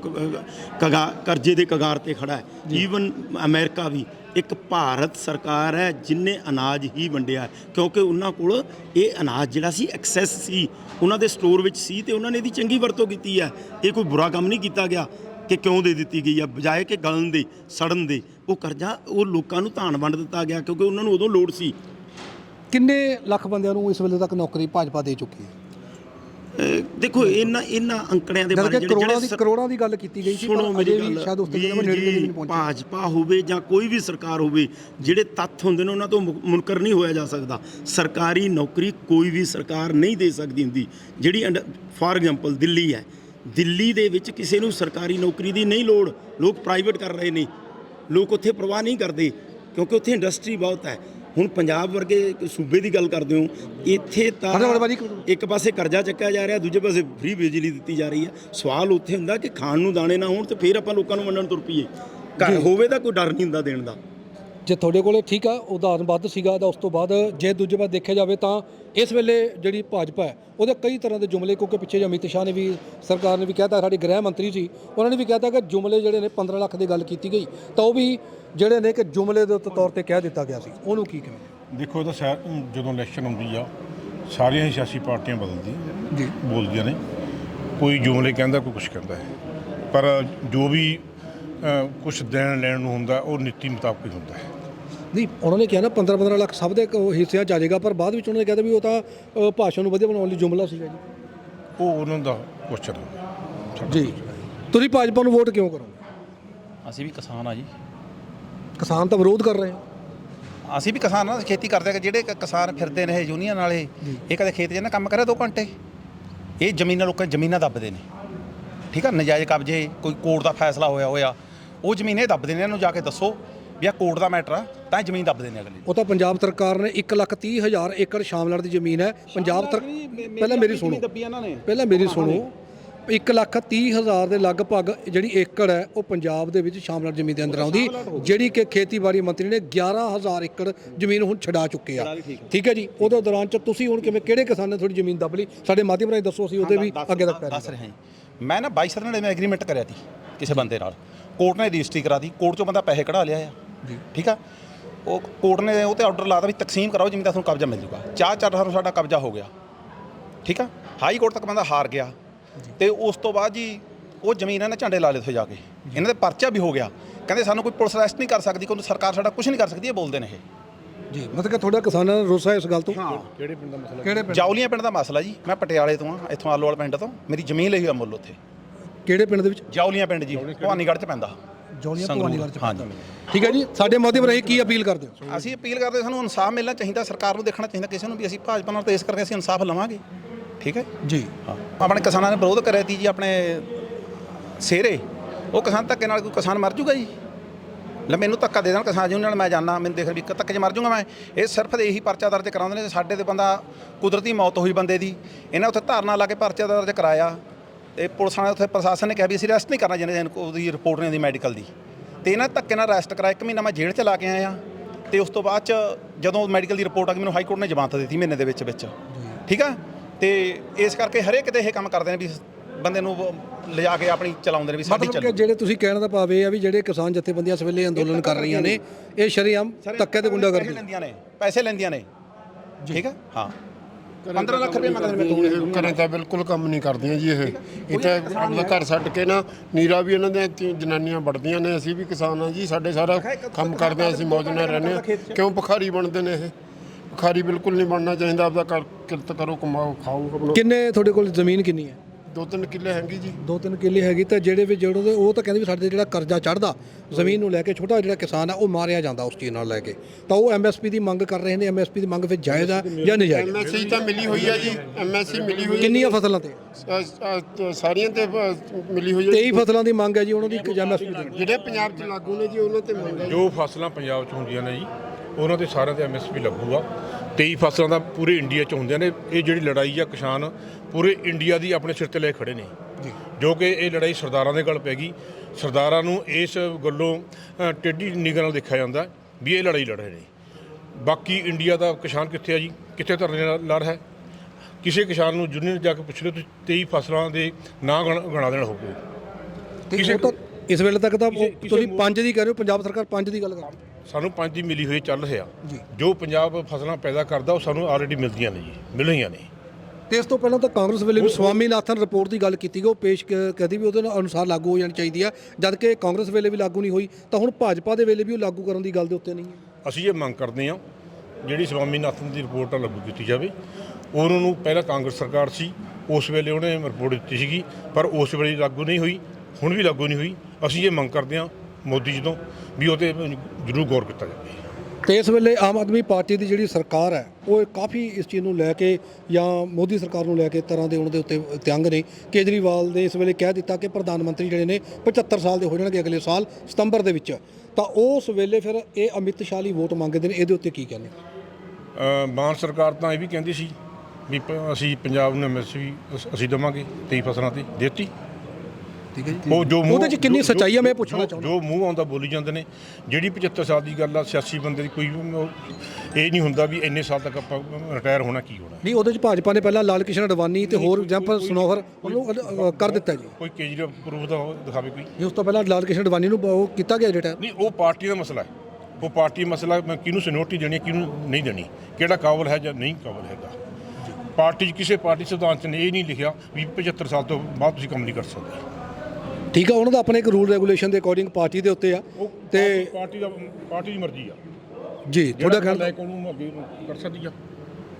ਕਗਾ ਕਰਜ਼ੇ ਦੇ ਕਗਾਰ ਤੇ ਖੜਾ ਹੈ। ਈਵਨ ਅਮਰੀਕਾ ਵੀ ਇੱਕ ਭਾਰਤ ਸਰਕਾਰ ਹੈ ਜਿਨੇ ਅਨਾਜ ਹੀ ਵੰਡਿਆ ਕਿਉਂਕਿ ਉਹਨਾਂ ਕੋਲ ਇਹ ਅਨਾਜ ਜਿਹੜਾ ਸੀ ਐਕਸੈਸ ਸੀ ਉਹਨਾਂ ਦੇ ਸਟੋਰ ਵਿੱਚ ਸੀ ਤੇ ਉਹਨਾਂ ਨੇ ਇਹਦੀ ਚੰਗੀ ਵਰਤੋਂ ਕੀਤੀ ਹੈ। ਇਹ ਕੋਈ ਬੁਰਾ ਕੰਮ ਨਹੀਂ ਕੀਤਾ ਗਿਆ ਕਿ ਕਿਉਂ ਦੇ ਦਿੱਤੀ ਗਈ ਆ ਬਜਾਏ ਕਿ ਗਲਣ ਦੇ ਸੜਨ ਦੇ ਉਹ ਕਰਜ਼ਾ ਉਹ ਲੋਕਾਂ ਨੂੰ ਧਾਨ ਵੰਡ ਦਿੱਤਾ ਗਿਆ ਕਿਉਂਕਿ ਉਹਨਾਂ ਨੂੰ ਉਦੋਂ ਲੋੜ ਸੀ। ਕਿੰਨੇ ਲੱਖ ਬੰਦਿਆਂ ਨੂੰ ਇਸ ਵੇਲੇ ਤੱਕ ਨੌਕਰੀ ਭਾਜਪਾ ਦੇ ਚੁੱਕੀ ਹੈ? ਅਹ ਦੇਖੋ ਇਹਨਾਂ ਇਹਨਾਂ ਅੰਕੜਿਆਂ ਦੇ ਜਦ ਬਾਰੇ ਕਿ ਕਰੋੜਾਂ ਦੀ ਕਰੋੜਾਂ ਦੀ ਗੱਲ ਕੀਤੀ ਗਈ ਸੀ ਸੁਣੋ ਪਰ ਮੇਰੀ ਅਜੇ ਵੀ ਗੱਲ ਸ਼ਾਇਦ ਉਸ ਤੇ ਵੀਰ ਨੇੜੇ ਜੀ, ਨਹੀਂ ਪਹੁੰਚੀ। ਭਾਜਪਾ ਹੋਵੇ ਜਾਂ ਕੋਈ ਵੀ ਸਰਕਾਰ ਹੋਵੇ ਜਿਹੜੇ ਤੱਥ ਹੁੰਦੇ ਨੇ ਉਹਨਾਂ ਤੋਂ ਮੁ- ਮੁਨਕਰ ਨਹੀਂ ਹੋਇਆ ਜਾ ਸਕਦਾ। ਸਰਕਾਰੀ ਨੌਕਰੀ ਕੋਈ ਵੀ ਸਰਕਾਰ ਨਹੀਂ ਦੇ ਸਕਦੀ ਹੁੰਦੀ। ਜਿਹੜੀ ਫਾਰ ਐਗਜ਼ਾਮਪਲ ਦਿੱਲੀ ਹੈ। ਦਿੱਲੀ ਦੇ ਵਿੱਚ ਕਿਸੇ ਨੂੰ ਸਰਕਾਰੀ ਨੌਕਰੀ ਦੀ ਨਹੀਂ ਲੋੜ। ਲੋਕ ਪ੍ਰਾਈਵੇਟ ਕਰ ਰਹੇ ਨੇ। ਲੋਕ ਉੱਥੇ ਪ੍ਰਵਾਹ ਨਹੀਂ ਕਰਦੇ ਕਿਉਂਕਿ ਉੱਥੇ ਇੰਡਸਟਰੀ ਬਹੁਤ ਹੈ। ਹੁਣ ਪੰਜਾਬ ਵਰਗੇ ਸੂਬੇ ਦੀ ਗੱਲ ਕਰਦੇ ਹੋ ਇੱਥੇ ਤਾਂ ਇੱਕ ਪਾਸੇ ਕਰਜ਼ਾ ਚੱਕਿਆ ਜਾ ਰਿਹਾ ਦੂਜੇ ਪਾਸੇ ਫ੍ਰੀ ਬਿਜਲੀ ਦਿੱਤੀ ਜਾ ਰਹੀ ਹੈ। ਸਵਾਲ ਉੱਥੇ ਹੁੰਦਾ ਕਿ ਖਾਣ ਨੂੰ ਦਾਣੇ ਨਾ ਹੋਣ ਤੇ ਫਿਰ ਆਪਾਂ ਲੋਕਾਂ ਨੂੰ ਵੰਡਣ ਤੁਰ ਪਈਏ। ਹੋਵੇ ਤਾਂ ਕੋਈ ਡਰ ਨਹੀਂ ਹੁੰਦਾ ਦੇਣ ਦਾ। ਜੇ ਤੁਹਾਡੇ ਕੋਲੇ ਠੀਕ ਆ ਉਦਾਹਰਨ ਵੱਧ ਸੀਗਾ ਤਾਂ ਉਸ ਤੋਂ ਬਾਅਦ ਜੇ ਦੂਜੇ ਪਾਸੇ ਦੇਖਿਆ ਜਾਵੇ ਤਾਂ ਇਸ ਵੇਲੇ ਜਿਹੜੀ ਭਾਜਪਾ ਹੈ ਉਹਦੇ ਕਈ ਤਰ੍ਹਾਂ ਦੇ ਜੁਮਲੇ ਕਿਉਂਕਿ ਪਿੱਛੇ ਜੇ ਅਮਿਤ ਸ਼ਾਹ ਨੇ ਵੀ ਸਰਕਾਰ ਨੇ ਵੀ ਕਹਿਤਾ ਸਾਡੀ ਗ੍ਰਹਿ ਮੰਤਰੀ ਸੀ ਉਹਨਾਂ ਨੇ ਵੀ ਕਹਿਤਾ ਕਿ ਜੁਮਲੇ ਜਿਹੜੇ ਨੇ 15 ਲੱਖ ਦੀ ਗੱਲ ਕੀਤੀ ਗਈ ਤਾਂ ਉਹ ਵੀ ਜਿਹੜੇ ਨੇ ਕਿ ਜੁਮਲੇ ਦੇ ਤੌਰ ਤੇ ਕਹਿ ਦਿੱਤਾ ਗਿਆ ਸੀ। ਉਹਨੂੰ ਕੀ ਕਿਵੇਂ ਦੇਖੋ ਇਹਦਾ ਸੈ ਜਦੋਂ ਇਲੈਕਸ਼ਨ ਆਉਂਦੀ ਆ ਸਾਰੀਆਂ ਹੀ ਸਿਆਸੀ ਪਾਰਟੀਆਂ ਬਦਲਦੀਆਂ ਜੀ। ਬੋਲਦੀਆਂ ਨੇ ਕੋਈ ਜੁਮਲੇ ਕਹਿੰਦਾ ਕੋਈ ਕੁਝ ਕਹਿੰਦਾ ਹੈ। ਪਰ ਜੋ ਵੀ ਕੁਝ ਦੇਣ ਲੈਣ ਨੂੰ ਹੁੰਦਾ ਉਹ ਨੀਤੀ ਮੁਤਾਬਕ ਹੀ ਹੁੰਦਾ ਹੈ। ਨਹੀਂ ਉਹਨਾਂ ਨੇ ਕਿਹਾ ਨਾ 15 15 ਲੱਖ ਸਭ ਦੇ ਹਿੱਸਿਆਂ ਚ ਆ ਜਾਏਗਾ ਪਰ ਬਾਅਦ ਵਿੱਚ ਉਹਨਾਂ ਨੇ ਕਹਿਤਾ ਵੀ ਉਹ ਤਾਂ ਅ, ਭਾਸ਼ਣ ਨੂੰ ਵਧੀਆ ਬਣਾਉਣ ਲਈ ਜੁਮਲਾ ਸੀਗਾ ਜੀ। ਉਹ ਉਹਨਾਂ ਦਾ ਕੁਐਸਚਨ ਹੈ। ਜੀ। ਤੁਸੀਂ ਭਾਜਪਾ ਨੂੰ ਵੋਟ ਕਿਉਂ ਕਰੋਗੇ? ਅਸੀਂ ਵੀ ਕਿਸਾਨ ਆ ਜੀ। ਕਿਸਾਨ ਤਾਂ ਵਿਰੋਧ ਕਰ ਰਹੇ ਆ। ਅਸੀਂ ਵੀ ਕਿਸਾਨ ਆ ਖੇਤੀ ਕਰਦੇ ਆ ਜਿਹੜੇ ਕਿਸਾਨ ਫਿਰਦੇ ਨੇ ਇਹ ਯੂਨੀਅਨ ਵਾਲੇ ਇਹ ਕਦੇ ਖੇਤ 'ਚ ਨਾ ਕੰਮ ਕਰਿਆ 2 ਘੰਟੇ। ਇਹ ਜ਼ਮੀਨਾਂ ਲੋਕਾਂ ਦੀ ਜ਼ਮੀਨਾਂ ਦੱਬਦੇ ਨੇ। ਠੀਕ ਆ ਨਜਾਇਜ਼ ਕਬਜ਼ੇ ਕੋਈ ਕੋਰਟ ਦਾ ਫੈਸਲਾ ਹੋਇਆ ਹੋਇਆ ਉਹ ਜ਼ਮੀਨ ਇਹ ਦੱਬਦੇ ਨੇ ਇਹਨਾਂ ਨੂੰ ਜਾ ਕੇ ਦੱਸੋ। ਵੀ ਆ ਕੋਰਟ ਦਾ ਮੈਟਰ ਆ ਤਾਂ ਜ਼ਮੀਨ ਦੱਬਦੇ ਨੇ ਅਗਲੇ ਉਹ ਤਾਂ ਪੰਜਾਬ ਸਰਕਾਰ ਨੇ 1 ਲੱਖ 30 ਹਜ਼ਾਰ ਏਕੜ ਸ਼ਾਮਲਾਟ ਦੀ ਜ਼ਮੀਨ ਹੈ। ਪੰਜਾਬ ਸਰ ਪਹਿਲਾਂ ਮੇਰੀ ਸੁਣੋ। ਦੱਬੀ ਇਹਨਾਂ ਨੇ। ਪਹਿਲਾਂ ਮੇਰੀ ਸੁਣੋ। 1 ਲੱਖ 30 ਹਜ਼ਾਰ ਦੇ ਲਗਭਗ ਜਿਹੜੀ ਏਕੜ ਹੈ ਉਹ ਪੰਜਾਬ ਦੇ ਵਿੱਚ ਸ਼ਾਮਲਾਟ ਜ਼ਮੀਨ ਦੇ ਅੰਦਰ ਆਉਂਦੀ। ਜਿਹੜੀ ਕਿ ਖੇਤੀਬਾੜੀ ਮੰਤਰੀ ਨੇ 11000 ਏਕੜ ਜ਼ਮੀਨ ਹੁਣ ਛਡਾ ਚੁੱਕੇ ਆ। ਠੀਕ ਹੈ ਜੀ? ਉਹਦੇ ਦੌਰਾਨ ਚ ਤੁਸੀਂ ਹੁਣ ਕਿਵੇਂ ਕਿਹੜੇ ਕਿਸਾਨ ਨੇ ਥੋੜੀ ਜ਼ਮੀਨ ਦੱਬ ਲਈ? ਸਾਡੇ ਮਾਧਿਅਮ ਰਾਹੀਂ ਦੱਸੋ ਅਸੀਂ ਉਹਦੇ ਵੀ ਅੱਗੇ ਤੱਕ ਦੱਸ ਰਿਹਾ ਜੀ। ਮੈਂ ਨਾ 22 ਸਤਰੜੇ ਮੈਂ ਐਗਰੀਮੈਂਟ ਕਰਿਆ ਸੀ ਕਿਸੇ ਬੰਦੇ ਨਾਲ। ਕੋਰਟ ਨੇ ਰਜਿਸਟਰੀ ਕਰਾ ਦੀ ਕੋਰਟ ਚੋਂ ਬੰਦਾ ਪੈਸੇ ਕਢਾ ਲਿਆ ਆ। ਠੀਕ ਆ? ਉਹ ਕੋਰਟ ਨੇ ਉਹ ਤੇ ਆਰਡਰ ਲਾਤਾ ਵੀ ਤਕਸੀਮ ਕਰਾਓ ਜਿਵੇਂ ਦਾ ਤੁਹਾਨੂੰ ਕਬਜ਼ਾ ਮਿਲ ਜੂਗਾ ਚਾਰ ਚਾਰ ਸਾਨੂੰ ਸਾਡਾ ਕਬਜ਼ਾ ਹੋ ਗਿਆ। ਠੀਕ ਆ? ਹਾਈ ਕੋਰਟ ਤੱਕ ਬੰਦਾ ਹਾਰ ਗਿਆ। ਤੇ ਉਸ ਤੋਂ ਬਾਅਦ ਜੀ ਉਹ ਜ਼ਮੀਨ ਇਹਨਾਂ ਝੰਡੇ ਲਾ ਲਏ ਉੱਥੇ ਜਾ ਕੇ। ਇਹਨਾਂ ਦੇ ਪਰਚਾ ਵੀ ਹੋ ਗਿਆ। ਕਹਿੰਦੇ ਸਾਨੂੰ ਕੋਈ ਪੁਲਿਸ ਅਰੈਸਟ ਨਹੀਂ ਕਰ ਸਕਦੀ ਕੋਈ ਸਰਕਾਰ ਸਾਡਾ ਕੁਝ ਨਹੀਂ ਕਰ ਸਕਦੀ ਇਹ ਬੋਲਦੇ ਨੇ ਇਹ। ਜੀ ਮਤਲਬ ਕਿ ਤੁਹਾਡਾ ਕਿਸਾਨਾਂ ਦਾ ਰੋਸਾ ਇਸ ਗੱਲ ਤੋਂ? ਕਿਹੜੇ ਪਿੰਡ ਦਾ ਮਸਲਾ ਕਿਹੜੇ ਪਿੰਡ? ਜਾਉਲੀਆਂ ਪਿੰਡ ਦਾ ਮਸਲਾ ਜੀ। ਮੈਂ ਪਟਿਆਲੇ ਤੋਂ ਆ ਇੱਥੋਂ ਆਲੋਵਾਲ ਪਿੰਡ ਤੋਂ। ਮੇਰੀ ਜ਼ਮੀਨ ਲਈ ਹੋਈ ਆ ਮੁੱਲ ਉੱਥੇ। ਕਿਹੜੇ ਪਿੰਡ ਦੇ ਵਿੱਚ? ਜਾਉਲੀਆਂ ਪਿੰਡ ਜੀ। ਭਵਾਨੀਗੜ੍ਹ ਚ ਪੈਂਦਾ। ਜੌਲੀਆਂ ਭਵਾਨੀਗੜ੍ਹ ਚ ਹਾਂਜੀ। ਠੀਕ ਹੈ ਜੀ ਸਾਡੇ ਮਾਧਿਅਮ ਰਾਹੀਂ ਕੀ ਅਪੀਲ ਕਰਦੇ ਹੋ? ਅਸੀਂ ਅਪੀਲ ਕਰਦੇ ਸਾਨੂੰ ਇਨਸਾਫ ਮਿਲਣਾ ਚਾਹੀਦਾ ਸਰਕਾਰ ਨੂੰ ਦੇਖਣਾ ਚਾਹੀਦਾ ਕਿਸੇ ਨੂੰ ਵੀ ਅਸੀਂ ਭਾਜਪਾ ਨਾਲ ਤਾਂ ਇਸ ਕਰਕੇ ਅਸੀਂ ਇਨਸਾਫ ਲਵਾਂਗੇ। ਠੀਕ ਹੈ? ਜੀ। ਹਾਂ। ਆਪਣੇ ਕਿਸਾਨਾਂ ਨੇ ਵਿਰੋਧ ਕਰਿਆ ਤੀ ਜੀ ਆਪਣੇ ਸੇਰੇ ਉਹ ਕਿਸਾਨ ਧੱਕੇ ਨਾਲ ਕੋਈ ਕਿਸਾਨ ਮਰ ਜੂਗਾ ਜੀ। ਲੈ ਮੈਨੂੰ ਧੱਕਾ ਦੇ ਦੇਣ ਕਿਸਾਨ ਯੂਨੀਅਨ ਨਾਲ ਮੈਂ ਜਾਣਾ ਮੈਨੂੰ ਦੇਖ ਵੀ ਇੱਕ ਧੱਕੇ 'ਚ ਮਰ ਜੂਗਾ ਮੈਂ। ਇਹ ਸਿਰਫ ਇਹੀ ਪਰਚਾ ਦਰਜ ਕਰਾਉਂਦੇ ਨੇ ਸਾਡੇ ਤੇ ਬੰਦਾ ਕੁਦਰਤੀ ਮੌਤ ਹੋਈ ਬੰਦੇ ਦੀ। ਇਹਨਾਂ ਉੱਥੇ ਧਰਨਾ ਲਾ ਕੇ ਪਰਚਾ ਦਰਜ ਕਰਾਇਆ। ਤੇ ਪੁਲਿਸ ਨੇ ਉੱਥੇ ਪ੍ਰਸ਼ਾਸਨ ਨੇ ਕਿਹਾ ਵੀ ਅਸੀਂ ਅਰੈਸਟ ਨਹੀਂ ਕਰਨਾ ਜਿਹਨੇ ਜਿਹਨੇ ਉਹਦੀ ਰਿਪੋਰਟ ਨਹੀਂ ਆਉਂਦੀ ਮੈਡੀਕਲ ਦੀ। ਤੇ ਇਹਨਾਂ ਧੱਕੇ ਨਾਲ ਅਰੈਸਟ ਕਰਾਇਆ ਇੱਕ ਮਹੀਨਾ ਮੈਂ ਜੇਲ੍ਹ 'ਚ ਲਾ ਕੇ ਆਇਆ। ਤੇ ਉਸ ਤੋਂ ਬਾਅਦ 'ਚ ਜਦੋਂ ਮੈਡੀਕਲ ਦੀ ਰਿਪੋਰਟ ਆ ਗਈ ਮੈਨੂੰ ਹਾਈ ਕੋਰਟ ਨੇ ਜ਼ਮਾਨਤ ਦਿੱਤੀ ਮਹੀਨੇ ਦੇ ਵਿੱਚ ਵਿੱਚ। ਠੀਕ ਆ? ਤੇ ਇਸ ਕਰਕੇ ਹਰੇਕ ਕਿਤੇ ਇਹ ਕੰਮ ਕਰਦੇ ਨੇ ਵੀ ਬੰਦੇ ਨੂੰ ਲਿਜਾ ਕੇ ਆਪਣੀ ਚਲਾਉਂਦੇ ਨੇ ਵੀ ਸਾਡੀ ਮਤਲਬ ਕਿ ਚੱਲੋ। ਜਿਹੜੇ ਤੁਸੀਂ ਕਹਿਣ ਦਾ ਭਾਵ ਇਹ ਆ ਵੀ ਜਿਹੜੇ ਕਿਸਾਨ ਜਥੇਬੰਦੀਆਂ ਇਸ ਵੇਲੇ ਅੰਦੋਲਨ ਕਰ ਰਹੀਆਂ ਨੇ ਇਹ ਸ਼ਰੇਆਮ ਧੱਕੇ ਤੇ ਗੁੰਡਾ ਲੈਂਦੀਆਂ ਨੇ ਪੈਸੇ ਲੈਂਦੀਆਂ ਨੇ। ਠੀਕ ਆ? ਹਾਂ। 15 ਲੱਖ ਰੁਪਏ ਮੰਗਦੇ ਨੇ ਮੇਰੇ ਤੋਂ ਘਰੇ ਤਾਂ ਬਿਲਕੁਲ ਕੰਮ ਨਹੀਂ ਕਰਦੀਆਂ ਜੀ ਇਹ। ਇਹ ਤਾਂ ਆਪਣਾ ਘਰ ਛੱਡ ਕੇ ਨਾ ਨੀਰਾ ਵੀ ਇਹਨਾਂ ਦੇ ਜਨਾਨੀਆਂ ਵੜਦੀਆਂ ਨੇ ਅਸੀਂ ਵੀ ਕਿਸਾਨ ਆ ਜੀ ਸਾਡੇ ਸਾਰਾ ਕੰਮ ਕਰਦੇ ਆ ਅਸੀਂ ਮੌਜ ਨਾਲ ਰਹਿੰਦੇ ਆ ਕਿਉਂ ਭਖਾਰੀ ਬਣਦੇ ਨੇ ਇਹ? ਭਖਾਰੀ ਬਿਲਕੁਲ ਨਹੀਂ ਬਣਨਾ ਚਾਹੀਦਾ ਆਪਦਾ ਕਰ ਕਿਰਤ ਕਰੋ ਕਮਾਓ ਖਾਓ ਕਿੰਨੇ ਤੁਹਾਡੇ ਕੋਲ ਜ਼ਮੀਨ ਕਿੰਨੀ ਹੈ? ਦੋ ਤਿੰਨ ਕਿੱਲੇ ਹੈਗੀ ਜੀ। ਦੋ ਤਿੰਨ ਕਿੱਲੇ ਹੈਗੀ ਤਾਂ ਜਿਹੜੇ ਵੀ ਜਿਹੜੇ ਉਹਦੇ- ਉਹ ਤਾਂ ਕਹਿੰਦੇ ਵੀ ਸਾਡੇ ਜਿਹੜਾ ਕਰਜ਼ਾ ਚੜਦਾ ਜ਼ਮੀਨ ਨੂੰ ਲੈ ਕੇ ਛੋਟਾ ਜਿਹੜਾ ਕਿਸਾਨ ਆ ਉਹ ਮਾਰਿਆ ਜਾਂਦਾ ਉਸ ਚੀਜ਼ ਨਾਲ ਲੈ ਕੇ। ਤਾਂ ਉਹ ਐਮਐਸਪੀ ਦੀ ਮੰਗ ਕਰ ਰਹੇ ਨੇ ਐਮਐਸਪੀ ਦੀ ਮੰਗ ਫਿਰ ਜਾਇਜ਼ ਆ ਜਾਂ ਨਜਾਇਜ਼ ਐਮਐਸਸੀ ਤਾਂ ਮਿਲੀ ਹੋਈ ਆ ਜੀ ਐਮਐਸਸੀ ਮਿਲੀ ਹੋਈ ਕਿੰਨੀਆਂ ਫਸਲਾਂ ਤੇ? ਸਾਰੀਆਂ ਤੇ ਮਿਲੀ ਹੋਈ ਆ 23 ਫਸਲਾਂ ਦੀ ਮੰਗ ਹੈ ਜੀ ਉਹਨਾਂ ਦੀ ਐਮਐਸਪੀ ਦੀ। ਜਿਹੜੇ ਪੰਜਾਬ 'ਚ ਲਾਗੂ ਨੇ ਜੀ ਉਹਨਾਂ ਤੇ ਮੰਗ ਹੈ ਜੋ। ਫਸਲਾਂ ਪੰਜਾਬ 'ਚ ਹੁੰਦੀਆਂ ਨੇ ਜੀ ਉਹਨਾਂ ਤੇ ਸਾਰਿਆਂ ਤੇ ਐਮਐਸਪੀ ਲੱਗੂਗਾ। 23 ਫਸਲਾਂ ਦਾ ਪੂਰੇ ਇੰਡੀਆ 'ਚ ਹੁੰਦੀਆਂ ਨੇ। ਇਹ ਜਿਹੜੀ ਲੜਾਈ ਆ ਕਿਸਾਨ ਪੂਰੇ ਇੰਡੀਆ ਦੀ ਆਪਣੇ ਸਿਰ ਤੇ ਲੈ ਖੜੇ ਨੇ। ਜੋ। ਕਿ ਇਹ ਲੜਾਈ ਸਰਦਾਰਾਂ ਦੇ ਗਲ ਪੈ ਗਈ। ਸਰਦਾਰਾਂ ਨੂੰ ਇਸ ਗੱਲੋਂ ਟੇਢੀ ਨਿਗਾਹ ਨਾਲ ਦੇਖਿਆ ਜਾਂਦਾ ਵੀ ਇਹ ਲੜਾਈ ਲੜ ਰਹੇ ਨੇ। ਬਾਕੀ ਇੰਡੀਆ ਦਾ ਕਿਸਾਨ ਕਿੱਥੇ ਆ ਜੀ? ਕਿੱਥੇ ਧਰਨੇ ਲੜ ਹੈ? ਕਿਸੇ ਕਿਸਾਨ ਨੂੰ ਯੂਨੀਅਨ ਜਾ ਕੇ ਪੁੱਛ ਲਿਓ ਤੁਸੀਂ 23 ਫਸਲਾਂ ਦੇ ਨਾਂ ਗਣ- ਦੇਣ ਉਹ ਤਾਂ ਇਸ ਵੇਲੇ ਤੱਕ ਤਾਂ ਤੁਸੀਂ ਪੰਜ ਦੀ ਕਹਿ ਰਹੇ ਹੋ ਪੰਜਾਬ ਸਰਕਾਰ ਪੰਜ ਦੀ ਗੱਲ ਕਰ। ਸਾਨੂੰ ਪੰਜ ਦੀ ਮਿਲੀ ਹੋਈ ਚੱਲ ਰਿਹਾ। ਜੋ। ਪੰਜਾਬ ਫਸਲਾਂ ਪੈਦਾ ਕਰਦਾ ਉਹ ਸਾਨੂੰ ਆਲਰੇਡੀ ਮਿਲਦੀਆਂ ਨੇ ਜੀ। ਮਿਲ ਰਹੀਆਂ ਨੇ। ਤੇ ਇਸ ਤੋਂ ਪਹਿਲਾਂ ਤਾਂ ਕਾਂਗਰਸ ਵੇਲੇ ਵੀ ਸਵਾਮੀਨਾਥਨ ਰਿਪੋਰਟ ਦੀ ਗੱਲ ਕੀਤੀ ਗਈ ਉਹ ਪੇਸ਼ ਕ- ਕਹਦੀ ਵੀ ਉਹਦੇ ਅਨੁਸਾਰ ਲਾਗੂ ਹੋ ਜਾਣੀ ਚਾਹੀਦੀ ਆ। ਜਦ ਕਿ ਕਾਂਗਰਸ ਵੇਲੇ ਵੀ ਲਾਗੂ ਨਹੀਂ ਹੋਈ ਤਾਂ ਹੁਣ ਭਾਜਪਾ ਦੇ ਵੇਲੇ ਵੀ ਉਹ ਲਾਗੂ ਕਰਨ ਦੀ ਗੱਲ ਦੇ ਉੱਤੇ ਨਹੀਂ ਹੈ। ਅਸੀਂ ਇਹ ਮੰਗ ਕਰਦੇ ਹਾਂ ਜਿਹੜੀ ਸਵਾਮੀਨਾਥਨ ਦੀ ਰਿਪੋਰਟ ਆ ਲਾਗੂ ਕੀਤੀ ਜਾਵੇ। ਉਹਨਾਂ ਨੂੰ ਪਹਿਲਾਂ ਕਾਂਗਰਸ ਸਰਕਾਰ ਸੀ ਉਸ ਵੇਲੇ ਉਹਨੇ ਰਿਪੋਰਟ ਦਿੱਤੀ ਸੀਗੀ ਪਰ ਉਸ ਵੇਲੇ ਲਾਗੂ ਨਹੀਂ ਹੋਈ ਹੁਣ ਵੀ ਲਾਗੂ ਨਹੀਂ ਹੋਈ। ਅਸੀਂ ਇਹ ਮੰਗ ਕਰਦੇ ਹਾਂ ਮੋਦੀ ਜੀ ਤੋਂ ਵੀ ਉਹਤੇ ਜ਼ਰੂਰ ਗੌਰ ਕੀਤਾ ਜਾਵੇ। ਤੇ ਇਸ ਵੇਲੇ ਆਮ ਆਦਮੀ ਪਾਰਟੀ ਦੀ ਜਿਹੜੀ ਸਰਕਾਰ ਹੈ, ਉਹ ਕਾਫੀ ਇਸ ਚੀਜ਼ ਨੂੰ ਲੈ ਕੇ ਜਾਂ ਮੋਦੀ ਸਰਕਾਰ ਨੂੰ ਲੈ ਕੇ ਤਰ੍ਹਾਂ ਦੇ ਉਹਨਾਂ ਦੇ ਉੱਤੇ ਤਿਅੰਗ ਨੇ। ਕੇਜਰੀਵਾਲ ਦੇ ਇਸ ਵੇਲੇ ਕਹਿ ਦਿੱਤਾ ਕਿ ਪ੍ਰਧਾਨ ਮੰਤਰੀ ਜਿਹੜੇ ਨੇ 75 ਸਾਲ ਦੇ ਹੋ ਜਾਣਗੇ ਅਗਲੇ ਸਾਲ ਸਤੰਬਰ ਦੇ ਵਿੱਚ। ਤਾਂ ਉਸ ਵੇਲੇ ਫਿਰ ਇਹ ਅਮਿਤ ਸ਼ਾਹ ਲਈ ਵੋਟ ਮੰਗਦੇ ਨੇ, ਇਹਦੇ ਉੱਤੇ ਕੀ ਕਹਿੰਦੇ ਮਾਨ ਸਰਕਾਰ ਤਾਂ ਇਹ ਵੀ ਕਹਿੰਦੀ ਸੀ ਵੀ ਪ- ਅਸੀਂ ਪੰਜਾਬ ਨੂੰ ਐਮਐਸਪੀ ਅਸੀਂ ਦੇਵਾਂਗੇ 23 ਫਸਲਾਂ ਤੇ, ਦੇਤੀ। ਹੈ ਜੀ ਉਹ ਜੋ ਮੂੰਹ- ਉਹਦੇ 'ਚ ਕਿੰਨੀ ਜੋ- ਸੱਚਾਈ ਹੈ ਮੈਂ ਜੋ- ਪੁੱਛਣਾ ਜੋ- ਚਾਹੁੰਦਾ। ਜੋ ਮੂੰਹ ਆਉਂਦਾ ਬੋਲੀ ਜਾਂਦੇ ਨੇ। ਜਿਹੜੀ 75 ਸਾਲ ਦੀ ਗੱਲ ਆ ਸਿਆਸੀ ਬੰਦੇ ਦੀ ਕੋਈ ਉਹ ਇਹ ਨਹੀਂ ਹੁੰਦਾ ਵੀ ਇੰਨੇ ਸਾਲ ਤੱਕ ਆਪਾਂ ਰਿਟਾਇਰ ਹੋਣਾ ਕੀ ਹੋਣਾ। ਨਹੀਂ ਉਹਦੇ 'ਚ ਭਾਜਪਾ ਨੇ ਪਹਿਲਾਂ ਲਾਲ ਕ੍ਰਿਸ਼ਨ ਅਡਵਾਨੀ ਤੇ ਹੋਰ ਐਗਜ਼ਾਮਪਲ ਸਨੋਵਰ ਉਹਨੂੰ ਅ, ਕਰ ਦਿੱਤਾ ਜੀ। ਕੋਈ ਕੇਜਰੀਵਾਲ ਪ੍ਰੂਫ ਦਾ ਉਹ ਦਿਖਾਵੇ ਕੋਈ। ਇਹ ਉਸ ਤੋਂ ਪਹਿਲਾਂ ਲਾਲ ਕ੍ਰਿਸ਼ਨ ਅਡਵਾਨੀ ਨੂੰ ਉਹ ਕੀਤਾ ਗਿਆ ਰਿਟਾਇਰ। ਨਹੀਂ ਉਹ ਪਾਰਟੀ ਦਾ ਮਸਲਾ ਹੈ। ਉਹ ਪਾਰਟੀ ਮਸਲਾ ਮੈਂ ਕਿਹਨੂੰ ਸਿਨੋਰਟੀ ਦੇਣੀ ਹੈ, ਕਿਹਨੂੰ ਨਹੀਂ ਦੇਣੀ। ਕਿਹੜਾ ਕਾਬਲ ਹੈ ਜਾਂ ਨਹੀਂ ਕਾਬਲ ਹੈਗਾ। ਪਾਰਟੀ 'ਚ ਕਿਸੇ ਪਾਰਟੀ ਸੰਵਿਧਾਨ 'ਚ ਨੇ ਇਹ ਨਹੀਂ ਲਿਖਿਆ ਵੀ 75 ਸਾਲ ਤੋਂ ਬਾਅਦ ਤੁਸੀਂ ਕੰਮ ਨਹੀਂ ਕਰ ਸਕਦੇ। ਠੀਕ ਆ ਉਹਨਾਂ ਦਾ ਆਪਣੇ ਇੱਕ ਰੂਲ ਰੈਗੂਲੇਸ਼ਨ ਦੇ ਅਕੋਰਡਿੰਗ ਪਾਰਟੀ ਦੇ ਉੱਤੇ ਆ ਤੇ ਪਾਰਟੀ ਦਾ ਪਾਰਟੀ ਦੀ ਮਰਜ਼ੀ ਆ। ਜੀ ਤੁਹਾਡਾ ਜਿਹੜਾ ਲੈ ਕੇ ਉਹਨੂੰ ਅੱਗੇ ਕਰ ਸਕਦੀ ਆ।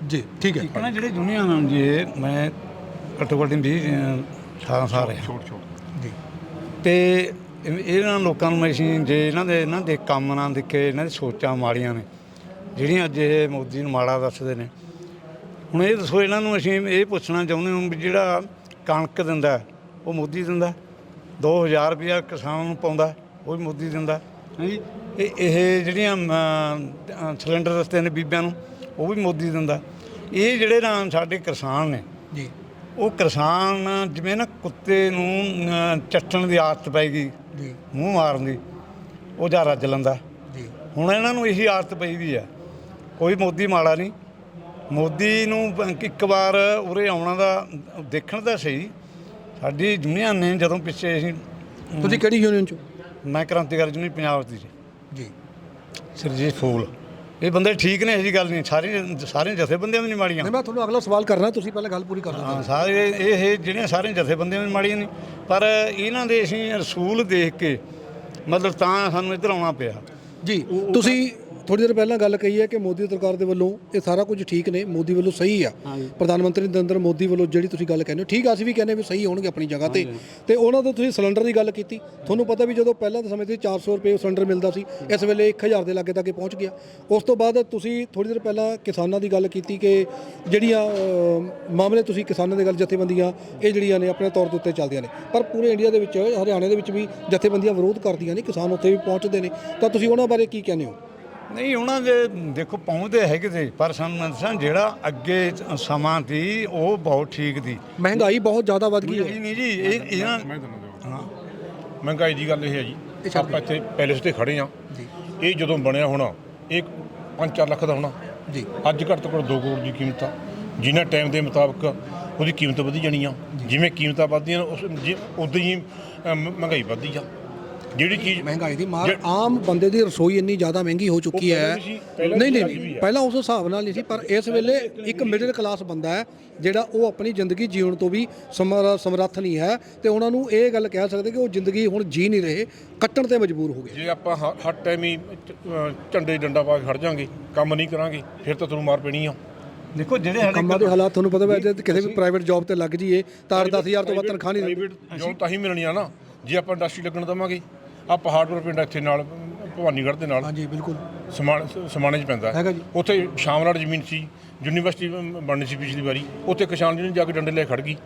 ਜੀ ਠੀਕ ਹੈ। ਨਾ ਜਿਹੜੇ ਯੂਨੀਅਨ ਹਨ ਜੀ ਮੈਂ ਘੱਟੋ ਘੱਟ 20 18 ਸਾਲ ਰਿਹਾ। ਛੋਟ ਛੋਟ। ਤੇ ਇਹ- ਇਹਨਾਂ ਲੋਕਾਂ ਨੂੰ ਅਸੀਂ ਜੇ ਇਹਨਾਂ ਦੇ ਇਹਨਾਂ ਦੇ ਕੰਮ ਨਾ ਦੇਖੇ ਇਹਨਾਂ ਦੀ ਸੋਚਾਂ ਮਾੜੀਆਂ ਨੇ। ਜਿਹੜੀਆਂ ਅੱਜ ਇਹ ਮੋਦੀ ਨੂੰ ਮਾੜਾ ਦੱਸਦੇ ਨੇ। ਹੁਣ ਇਹ ਦੱਸੋ ਇਹਨਾਂ ਨੂੰ ਅਸੀਂ ਇਹ ਪੁੱਛਣਾ ਚਾਹੁੰਦੇ ਹਾਂ ਵੀ ਜਿਹੜਾ ਕਣਕ ਦਿੰਦਾ ਉਹ ਮੋਦੀ ਦਿੰਦਾ? 2000 ਰੁਪਇਆ ਕਿਸਾਨ ਨੂੰ ਪਾਉਂਦਾ ਉਹ ਵੀ ਮੋਦੀ ਦਿੰਦਾ। ਹੈ ਜੀ ਇਹ ਇਹ ਜਿਹੜੀਆਂ ਸਿਲੰਡਰ ਰਸਤੇ ਨੇ ਬੀਬੀਆਂ ਨੂੰ ਉਹ ਵੀ ਮੋਦੀ ਦਿੰਦਾ। ਇਹ ਜਿਹੜੇ ਨਾ ਸਾਡੇ ਕਿਸਾਨ ਨੇ ਜੀ। ਉਹ ਕਿਸਾਨ ਜਿਵੇਂ ਨਾ ਕੁੱਤੇ ਨੂੰ ਚੱਟਣ ਦੀ ਆਦਤ ਪੈ ਗਈ ਜੀ। ਮੂੰਹ ਮਾਰਨ ਦੀ ਉਹ ਜਾ ਰੱਜ ਲੈਂਦਾ। ਜੀ। ਹੁਣ ਇਹਨਾਂ ਨੂੰ ਇਹੀ ਆਦਤ ਪਈ ਵੀ ਆ। ਕੋਈ ਮੋਦੀ ਮਾੜਾ ਨਹੀਂ। ਮੋਦੀ ਨੂੰ ਇੱਕ ਵਾਰ ਉਰੇ ਆਉਣਾ ਦਾ ਦੇਖਣ ਦਾ ਸਹੀ। ਸਾਡੀ ਦੁਨੀਆ ਨੇ ਜਦੋਂ ਪਿੱਛੇ ਅਸੀਂ ਤੁਸੀਂ ਕਿਹੜੀ ਯੂਨੀਅਨ ਚ? ਮੈਂ ਕ੍ਰਾਂਤੀਕਾਰੀ ਯੂਨੀਅਨ ਪੰਜਾਬ ਦੀ ਜੀ। ਸਰਜੀਤ ਫੂਲ। ਇਹ ਬੰਦੇ ਠੀਕ ਨੇ ਇਹ ਗੱਲ ਨਹੀਂ ਸਾਰੇ ਸਾਰੇ ਜਥੇਬੰਦੀਆਂ ਵੀ ਨਹੀਂ ਮਾੜੀਆਂ। ਨਹੀਂ ਮੈਂ ਤੁਹਾਨੂੰ ਅਗਲਾ ਸਵਾਲ ਕਰਨਾ ਤੁਸੀਂ ਪਹਿਲਾਂ ਗੱਲ ਪੂਰੀ ਕਰ ਲਓ ਹਾਂ ਸਾਰੇ ਇਹ ਇਹ ਜਿਹੜੀਆਂ ਸਾਰੇ ਜਥੇਬੰਦੀਆਂ ਵੀ ਮਾੜੀਆਂ ਨਹੀਂ ਪਰ ਇਹਨਾਂ ਦੇ ਅਸੀਂ ਰਸੂਲ ਦੇਖ ਕੇ ਮਤਲਬ ਤਾਂ ਸਾਨੂੰ ਇੱਧਰ ਆਉਣਾ ਪਿਆ। ਜੀ ਤੁਸੀਂ ਥੋੜੀ ਦੇਰ ਪਹਿਲਾਂ ਗੱਲ ਕਹੀ ਹੈ ਕਿ ਮੋਦੀ ਸਰਕਾਰ ਦੇ ਵੱਲੋਂ ਇਹ ਸਾਰਾ ਕੁਝ ਠੀਕ ਨੇ ਮੋਦੀ ਵੱਲੋਂ ਸਹੀ ਆ। ਪ੍ਰਧਾਨ ਮੰਤਰੀ ਨਰਿੰਦਰ ਮੋਦੀ ਵੱਲੋਂ ਜਿਹੜੀ ਤੁਸੀਂ ਗੱਲ ਕਹਿੰਦੇ ਹੋ ਠੀਕ ਆ ਅਸੀਂ ਵੀ ਕਹਿੰਦੇ ਵੀ ਸਹੀ ਹੋਣਗੇ ਆਪਣੀ ਜਗ੍ਹਾ ਤੇ। ਤੇ ਉਹਨਾਂ ਤੋਂ ਤੁਸੀਂ ਸਿਲੰਡਰ ਦੀ ਗੱਲ ਕੀਤੀ। ਤੁਹਾਨੂੰ ਪਤਾ ਵੀ ਜਦੋਂ ਪਹਿਲਾਂ ਦੇ ਸਮੇਂ ਤੇ 400 ਰੁਪਏ ਸਿਲੰਡਰ ਮਿਲਦਾ ਸੀ ਇਸ ਵੇਲੇ 1000 ਦੇ ਲਾਗੇ ਤੱਕ ਪਹੁੰਚ ਗਿਆ। ਉਸ ਤੋਂ ਬਾਅਦ ਤੁਸੀਂ ਥੋੜੀ ਦੇਰ ਪਹਿਲਾਂ ਕਿਸਾਨਾਂ ਦੀ ਗੱਲ ਕੀਤੀ ਕਿ ਜਿਹੜੀਆਂ ਮਾਮਲੇ ਤੁਸੀਂ ਕਿਸਾਨਾਂ ਦੇ ਗੱਲ ਜਥੇਬੰਦੀਆਂ ਇਹ ਜਿਹੜੀਆਂ ਨੇ ਆਪਣੇ ਤੌਰ ਦੇ ਉੱਤੇ ਚੱਲਦੀਆਂ ਨੇ। ਪਰ ਪੂਰੇ ਇੰਡੀਆ ਦੇ ਵਿੱਚ ਹਰਿਆਣੇ ਦੇ ਵਿੱਚ ਵੀ ਜਥੇਬੰਦੀਆਂ ਵਿਰੋਧ ਕਰਦੀਆਂ ਨੇ ਕਿਸਾਨ ਉੱਥੇ ਵੀ ਪਹੁੰਚਦੇ ਨੇ। ਤਾਂ ਤੁਸੀਂ ਉਹਨਾਂ ਬਾਰੇ ਕੀ ਕਹਿੰਦੇ ਹੋ? ਨਹੀਂ ਉਹਨਾਂ ਦੇ ਦੇਖੋ ਪਹੁੰਚਦੇ ਹੈਗੇ ਤੇ ਪਰ ਸਾਨੂੰ ਦੱਸਾਂ ਜਿਹੜਾ ਅੱਗੇ ਸਮਾਂ ਸੀ ਉਹ ਬਹੁਤ ਠੀਕ ਸੀ। ਮਹਿੰਗਾਈ ਬਹੁਤ ਜ਼ਿਆਦਾ ਵੱਧ ਗਈ ਹੈ। ਨਹੀਂ ਜੀ ਇਹ ਇਹਨਾਂ ਹਾਂ। ਮਹਿੰਗਾਈ ਦੀ ਗੱਲ ਇਹ ਹੈ ਜੀ ਆਪਾਂ ਇੱਥੇ ਪੈਲੇਸ ਤੇ ਖੜੇ ਆ ਇਹ ਜਦੋਂ ਬਣਿਆ ਹੋਣਾ ਇਹ 5-4 ਲੱਖ ਦਾ ਹੋਣਾ। ਜੀ। ਅੱਜ ਘੱਟ ਤੋਂ ਘੱਟ 2 ਕਰੋੜ ਦੀ ਕੀਮਤ ਆ। ਜਿਨ੍ਹਾਂ ਟਾਈਮ ਦੇ ਮੁਤਾਬਕ ਉਹਦੀ ਕੀਮਤ ਵਧੀ ਜਾਣੀ ਆ। ਜਿਵੇਂ ਕੀਮਤਾਂ ਵੱਧਦੀਆਂ ਉਸ ਉਦੋਂ ਹੀ ਮਹਿੰਗਾਈ ਵੱਧਦੀ ਆ। ਜਿਹੜੀ ਚੀਜ਼ ਮਹਿੰਗਾਈ ਦੀ ਮਾਰ ਆਮ ਬੰਦੇ ਦੀ ਰਸੋਈ ਇੰਨੀ ਜ਼ਿਆਦਾ ਮਹਿੰਗੀ ਹੋ ਚੁੱਕੀ ਹੈ। ਨਹੀਂ ਨਹੀਂ ਹੈ। ਪਹਿਲਾਂ ਉਸ ਹਿਸਾਬ ਨਾਲ ਨਹੀਂ ਸੀ ਪਰ ਇਸ ਵੇਲੇ ਇੱਕ ਮਿਡਲ ਕਲਾਸ ਬੰਦਾ ਹੈ ਜਿਹੜਾ ਉਹ ਆਪਣੀ ਜ਼ਿੰਦਗੀ ਜੀਉਣ ਤੋਂ ਵੀ ਸਮਰ- ਸਮਰੱਥ ਨਹੀਂ ਹੈ ਤੇ ਉਹਨਾਂ ਨੂੰ ਇਹ ਗੱਲ ਕਹਿ ਸਕਦੇ ਕਿ ਉਹ ਜ਼ਿੰਦਗੀ ਹੁਣ ਜੀ ਨਹੀਂ ਰਹੇ ਕੱਟਣ ਤੇ ਮਜਬੂਰ ਹੋ ਗਏ। ਜੇ ਆਪਾਂ ਹ- ਹਰ ਟਾਈਮ ਹੀ ਝੰਡੇ ਡੰਡਾ ਪਾ ਕੇ ਖੜ ਜਾਾਂਗੇ ਕੰਮ ਨਹੀਂ ਕਰਾਂਗੇ ਫਿਰ ਤਾਂ ਤੁਹਾਨੂੰ ਮਾਰ ਪੈਣੀ ਆ। ਦੇਖੋ ਜਿਹੜੇ ਸਾਡੇ ਕੰਮਾਂ ਦੇ ਹਾਲਾਤ ਤੁਹਾਨੂੰ ਪਤਾ ਵੀ ਜੇ ਕਿਸੇ ਵੀ ਪ੍ਰਾਈਵੇਟ ਜੌਬ ਤੇ ਲੱਗ ਜਾਈਏ ਤਾਂ 10000 ਤੋਂ ਵੱਧ ਤਨਖਾਹ ਨਹੀਂ ਪ੍ਰਾਈਵੇਟ ਜੋਬ ਤਾਂ ਹੀ ਮਿਲਣੀ ਆ ਨਾ ਜੇ ਆਪਾਂ ਇੰਡਸਟਰੀ ਲੱਗਣ ਦਵਾਂਗੇ। ਆ ਪਹਾੜਪੁਰ ਪਿੰਡ ਇੱਥੇ ਨਾਲ ਭਵਾਨੀਗੜ੍ਹ ਦੇ ਨਾਲ। ਹਾਂਜੀ ਬਿਲਕੁਲ। ਸਮਾਨ ਸਮਾਣੇ 'ਚ ਪੈਂਦਾ। ਹੈਗਾ ਜੀ। ਉੱਥੇ ਸ਼ਾਮਲਾਟ ਜ਼ਮੀਨ ਸੀ ਯੂਨੀਵਰਸਿਟੀ ਬਣਨੀ ਸੀ ਪਿਛਲੀ ਵਾਰੀ। ਉੱਥੇ ਕਿਸਾਨ ਯੂਨੀਅਨ ਜਾ ਕੇ ਡੰਡੇ ਲੈ ਖੜ ਗਈ।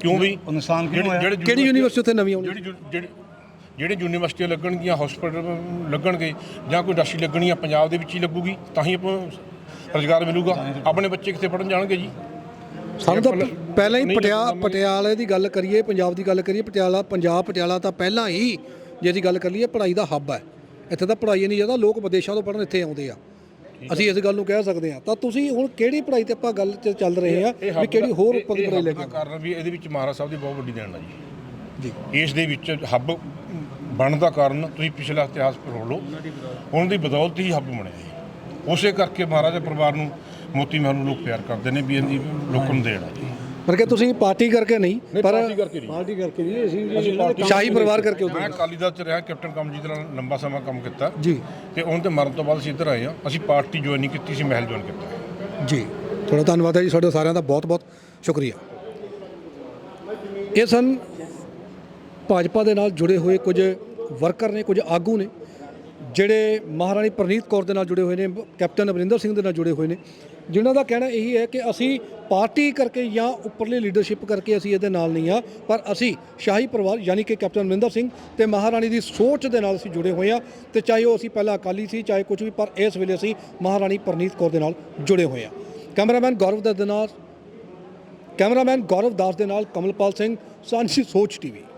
ਕਿਉਂ ਵੀ? ਉਹ ਨੁਕਸਾਨ ਕਿਉਂ ਹੋਇਆ? ਜਿਹੜੇ ਕਿਹੜੀ ਯੂਨੀਵਰਸਿਟੀ ਉੱਥੇ ਨਵੀਂ ਆਉਣੀ? ਜਿਹੜੀ ਯੂ- ਜਿਹੜੀ ਜਿਹੜੇ ਯੂਨੀਵਰਸਿਟੀਆਂ ਲੱਗਣਗੀਆਂ ਹਸਪੀਟਲ ਲੱਗਣਗੇ ਜਾਂ ਕੋਈ ਇੰਡਸਟਰੀ ਲੱਗਣੀ ਆ ਪੰਜਾਬ ਦੇ ਵਿੱਚ ਹੀ ਲੱਗੂਗੀ ਤਾਂ ਹੀ ਆਪਾਂ ਰੁਜ਼ਗਾਰ ਮਿਲੂਗਾ। ਆਪਣੇ ਬੱਚੇ ਕਿੱਥੇ ਪੜਨ ਜਾਣਗੇ ਜੀ? ਸਾਨੂੰ ਤਾਂ ਪਹਿਲਾਂ ਹੀ ਨਹੀਂ ਪਟਿਆ ਪਟਿਆਲੇ ਦੀ ਗੱਲ ਕਰੀਏ ਪੰਜਾਬ ਦੀ ਗੱਲ ਕਰੀਏ ਪਟਿਆਲਾ ਪੰਜਾਬ ਪਟਿਆਲਾ ਤਾਂ ਪਹਿਲਾਂ ਹੀ ਜੇ ਅਸੀਂ ਗੱਲ ਕਰ ਲਈਏ ਪੜ੍ਹਾਈ ਦਾ ਹੱਬ ਹੈ। ਇੱਥੇ ਤਾਂ ਪੜ੍ਹਾਈ ਨਹੀਂ ਜ਼ਿਆਦਾ ਲੋਕ ਵਿਦੇਸ਼ਾਂ ਤੋਂ ਪੜ੍ਹਨ ਇੱਥੇ ਆਉਂਦੇ ਆ। ਅਸੀਂ ਇਸ ਗੱਲ ਨੂੰ ਕਹਿ ਸਕਦੇ ਹਾਂ। ਤਾਂ ਤੁਸੀਂ ਹੁਣ ਕਿਹੜੀ ਪੜ੍ਹਾਈ ਤੇ ਆਪਾਂ ਗੱਲ ਚੱਲ ਰਹੇ ਆ ਵੀ ਕਿਹੜੀ ਹੋਰ ਪੜ੍ਹਾਈ ਲੈ ਕੇ ਕਾਰਨ ਵੀ ਇਹਦੇ ਵਿੱਚ ਮਹਾਰਾਜ ਸਾਹਿਬ ਦੀ ਬਹੁਤ ਵੱਡੀ ਦੇਣ ਆ ਜੀ। ਜੀ। ਇਸ ਦੇ ਵਿੱਚ ਹੱਬ ਬਣਨ ਦਾ ਕਾਰਨ ਤੁਸੀਂ ਪਿਛਲਾ ਇਤਿਹਾਸ ਪੜ੍ਹ ਲਓ। ਉਹਨਾਂ ਦੀ ਬਦੌਲਤ ਹੀ ਹੱਬ ਬਣਿਆ ਜੀ। ਉਸੇ ਕਰਕੇ ਮਹਾਰਾਜ ਦੇ ਪਰਿਵਾਰ ਨੂੰ ਮੋਤੀ ਮਹਿਲ ਨੂੰ ਲੋਕ ਪਿਆਰ ਕਰਦੇ ਨੇ ਵੀ ਇਹਦੀ ਲੋਕਾਂ ਨੂੰ ਦੇਣ ਆ ਜੀ। ਪਰ ਕਿ ਤੁਸੀਂ ਪਾਰਟੀ ਕਰਕੇ ਨਹੀਂ ਪਰ ਪਾਰਟੀ ਕਰਕੇ ਨਹੀਂ। ਪਾਰਟੀ ਕਰਕੇ ਜੀ ਅਸੀਂ ਸ਼ਾਹੀ ਪਰਿਵਾਰ ਕਰਕੇ ਮੈਂ ਅਕਾਲੀ ਦਲ ਚ ਰਿਹਾ ਕੈਪਟਨ ਕਮਜੀਤ ਨਾਲ ਲੰਬਾ ਸਮਾਂ ਕੰਮ ਕੀਤਾ। ਜੀ। ਤੇ ਉਹਨਾਂ ਦੇ ਮਰਨ ਤੋਂ ਬਾਅਦ ਅਸੀਂ ਇੱਧਰ ਆਏ ਆ ਅਸੀਂ ਪਾਰਟੀ ਜੁਆਇਨ ਨਹੀਂ ਕੀਤੀ ਸੀ ਮਹਿਲ ਜੁਆਇਨ ਕੀਤਾ। ਜੀ। ਤੁਹਾਡਾ ਧੰਨਵਾਦ ਹੈ ਜੀ ਤੁਹਾਡੇ ਸਾਰਿਆਂ ਦਾ ਬਹੁਤ ਬਹੁਤ ਸ਼ੁਕਰੀਆ। ਇਹ ਸਨ ਭਾਜਪਾ ਦੇ ਨਾਲ ਜੁੜੇ ਹੋਏ ਕੁਝ ਵਰਕਰ ਨੇ ਕੁਝ ਆਗੂ ਨੇ ਜਿਹੜੇ ਮਹਾਰਾਣੀ ਪ੍ਰਨੀਤ ਕੌਰ ਦੇ ਨਾਲ ਜੁੜੇ ਹੋਏ ਨੇ ਕੈਪਟਨ ਅਮਰਿੰਦਰ ਸਿੰਘ ਦੇ ਨਾਲ ਜੁੜੇ ਹੋਏ ਨੇ। ਜਿਨ੍ਹਾਂ ਦਾ ਕਹਿਣਾ ਇਹੀ ਹੈ ਕਿ ਅਸੀਂ ਪਾਰਟੀ ਕਰਕੇ ਜਾਂ ਉੱਪਰਲੀ ਲੀਡਰਸ਼ਿਪ ਕਰਕੇ ਅਸੀਂ ਇਹਦੇ ਨਾਲ ਨਹੀਂ ਆ ਪਰ ਅਸੀਂ ਸ਼ਾਹੀ ਪਰਿਵਾਰ ਯਾਨੀ ਕਿ ਕੈਪਟਨ ਅਮਰਿੰਦਰ ਸਿੰਘ ਤੇ ਮਹਾਰਾਣੀ ਦੀ ਸੋਚ ਦੇ ਨਾਲ ਅਸੀਂ ਜੁੜੇ ਹੋਏ ਆ ਤੇ ਚਾਹੇ ਉਹ ਅਸੀਂ ਪਹਿਲਾਂ ਅਕਾਲੀ ਸੀ, ਚਾਹੇ ਕੁਝ ਵੀ, ਪਰ ਇਸ ਵੇਲੇ ਅਸੀਂ ਮਹਾਰਾਣੀ ਪਰਨੀਤ ਕੌਰ ਦੇ ਨਾਲ ਜੁੜੇ ਹੋਏ ਆ ਕੈਮਰਾਮੈਨ ਗੌਰਵ ਦੱਤ ਦੇ ਨਾਲ ਕੈਮਰਾਮੈਨ ਗੌਰਵ ਦਾਸ ਦੇ ਨਾਲ ਕਮਲਪਾਲ ਸਿੰਘ, ਸਾਂਝੀ ਸੋਚ ਟੀਵੀ।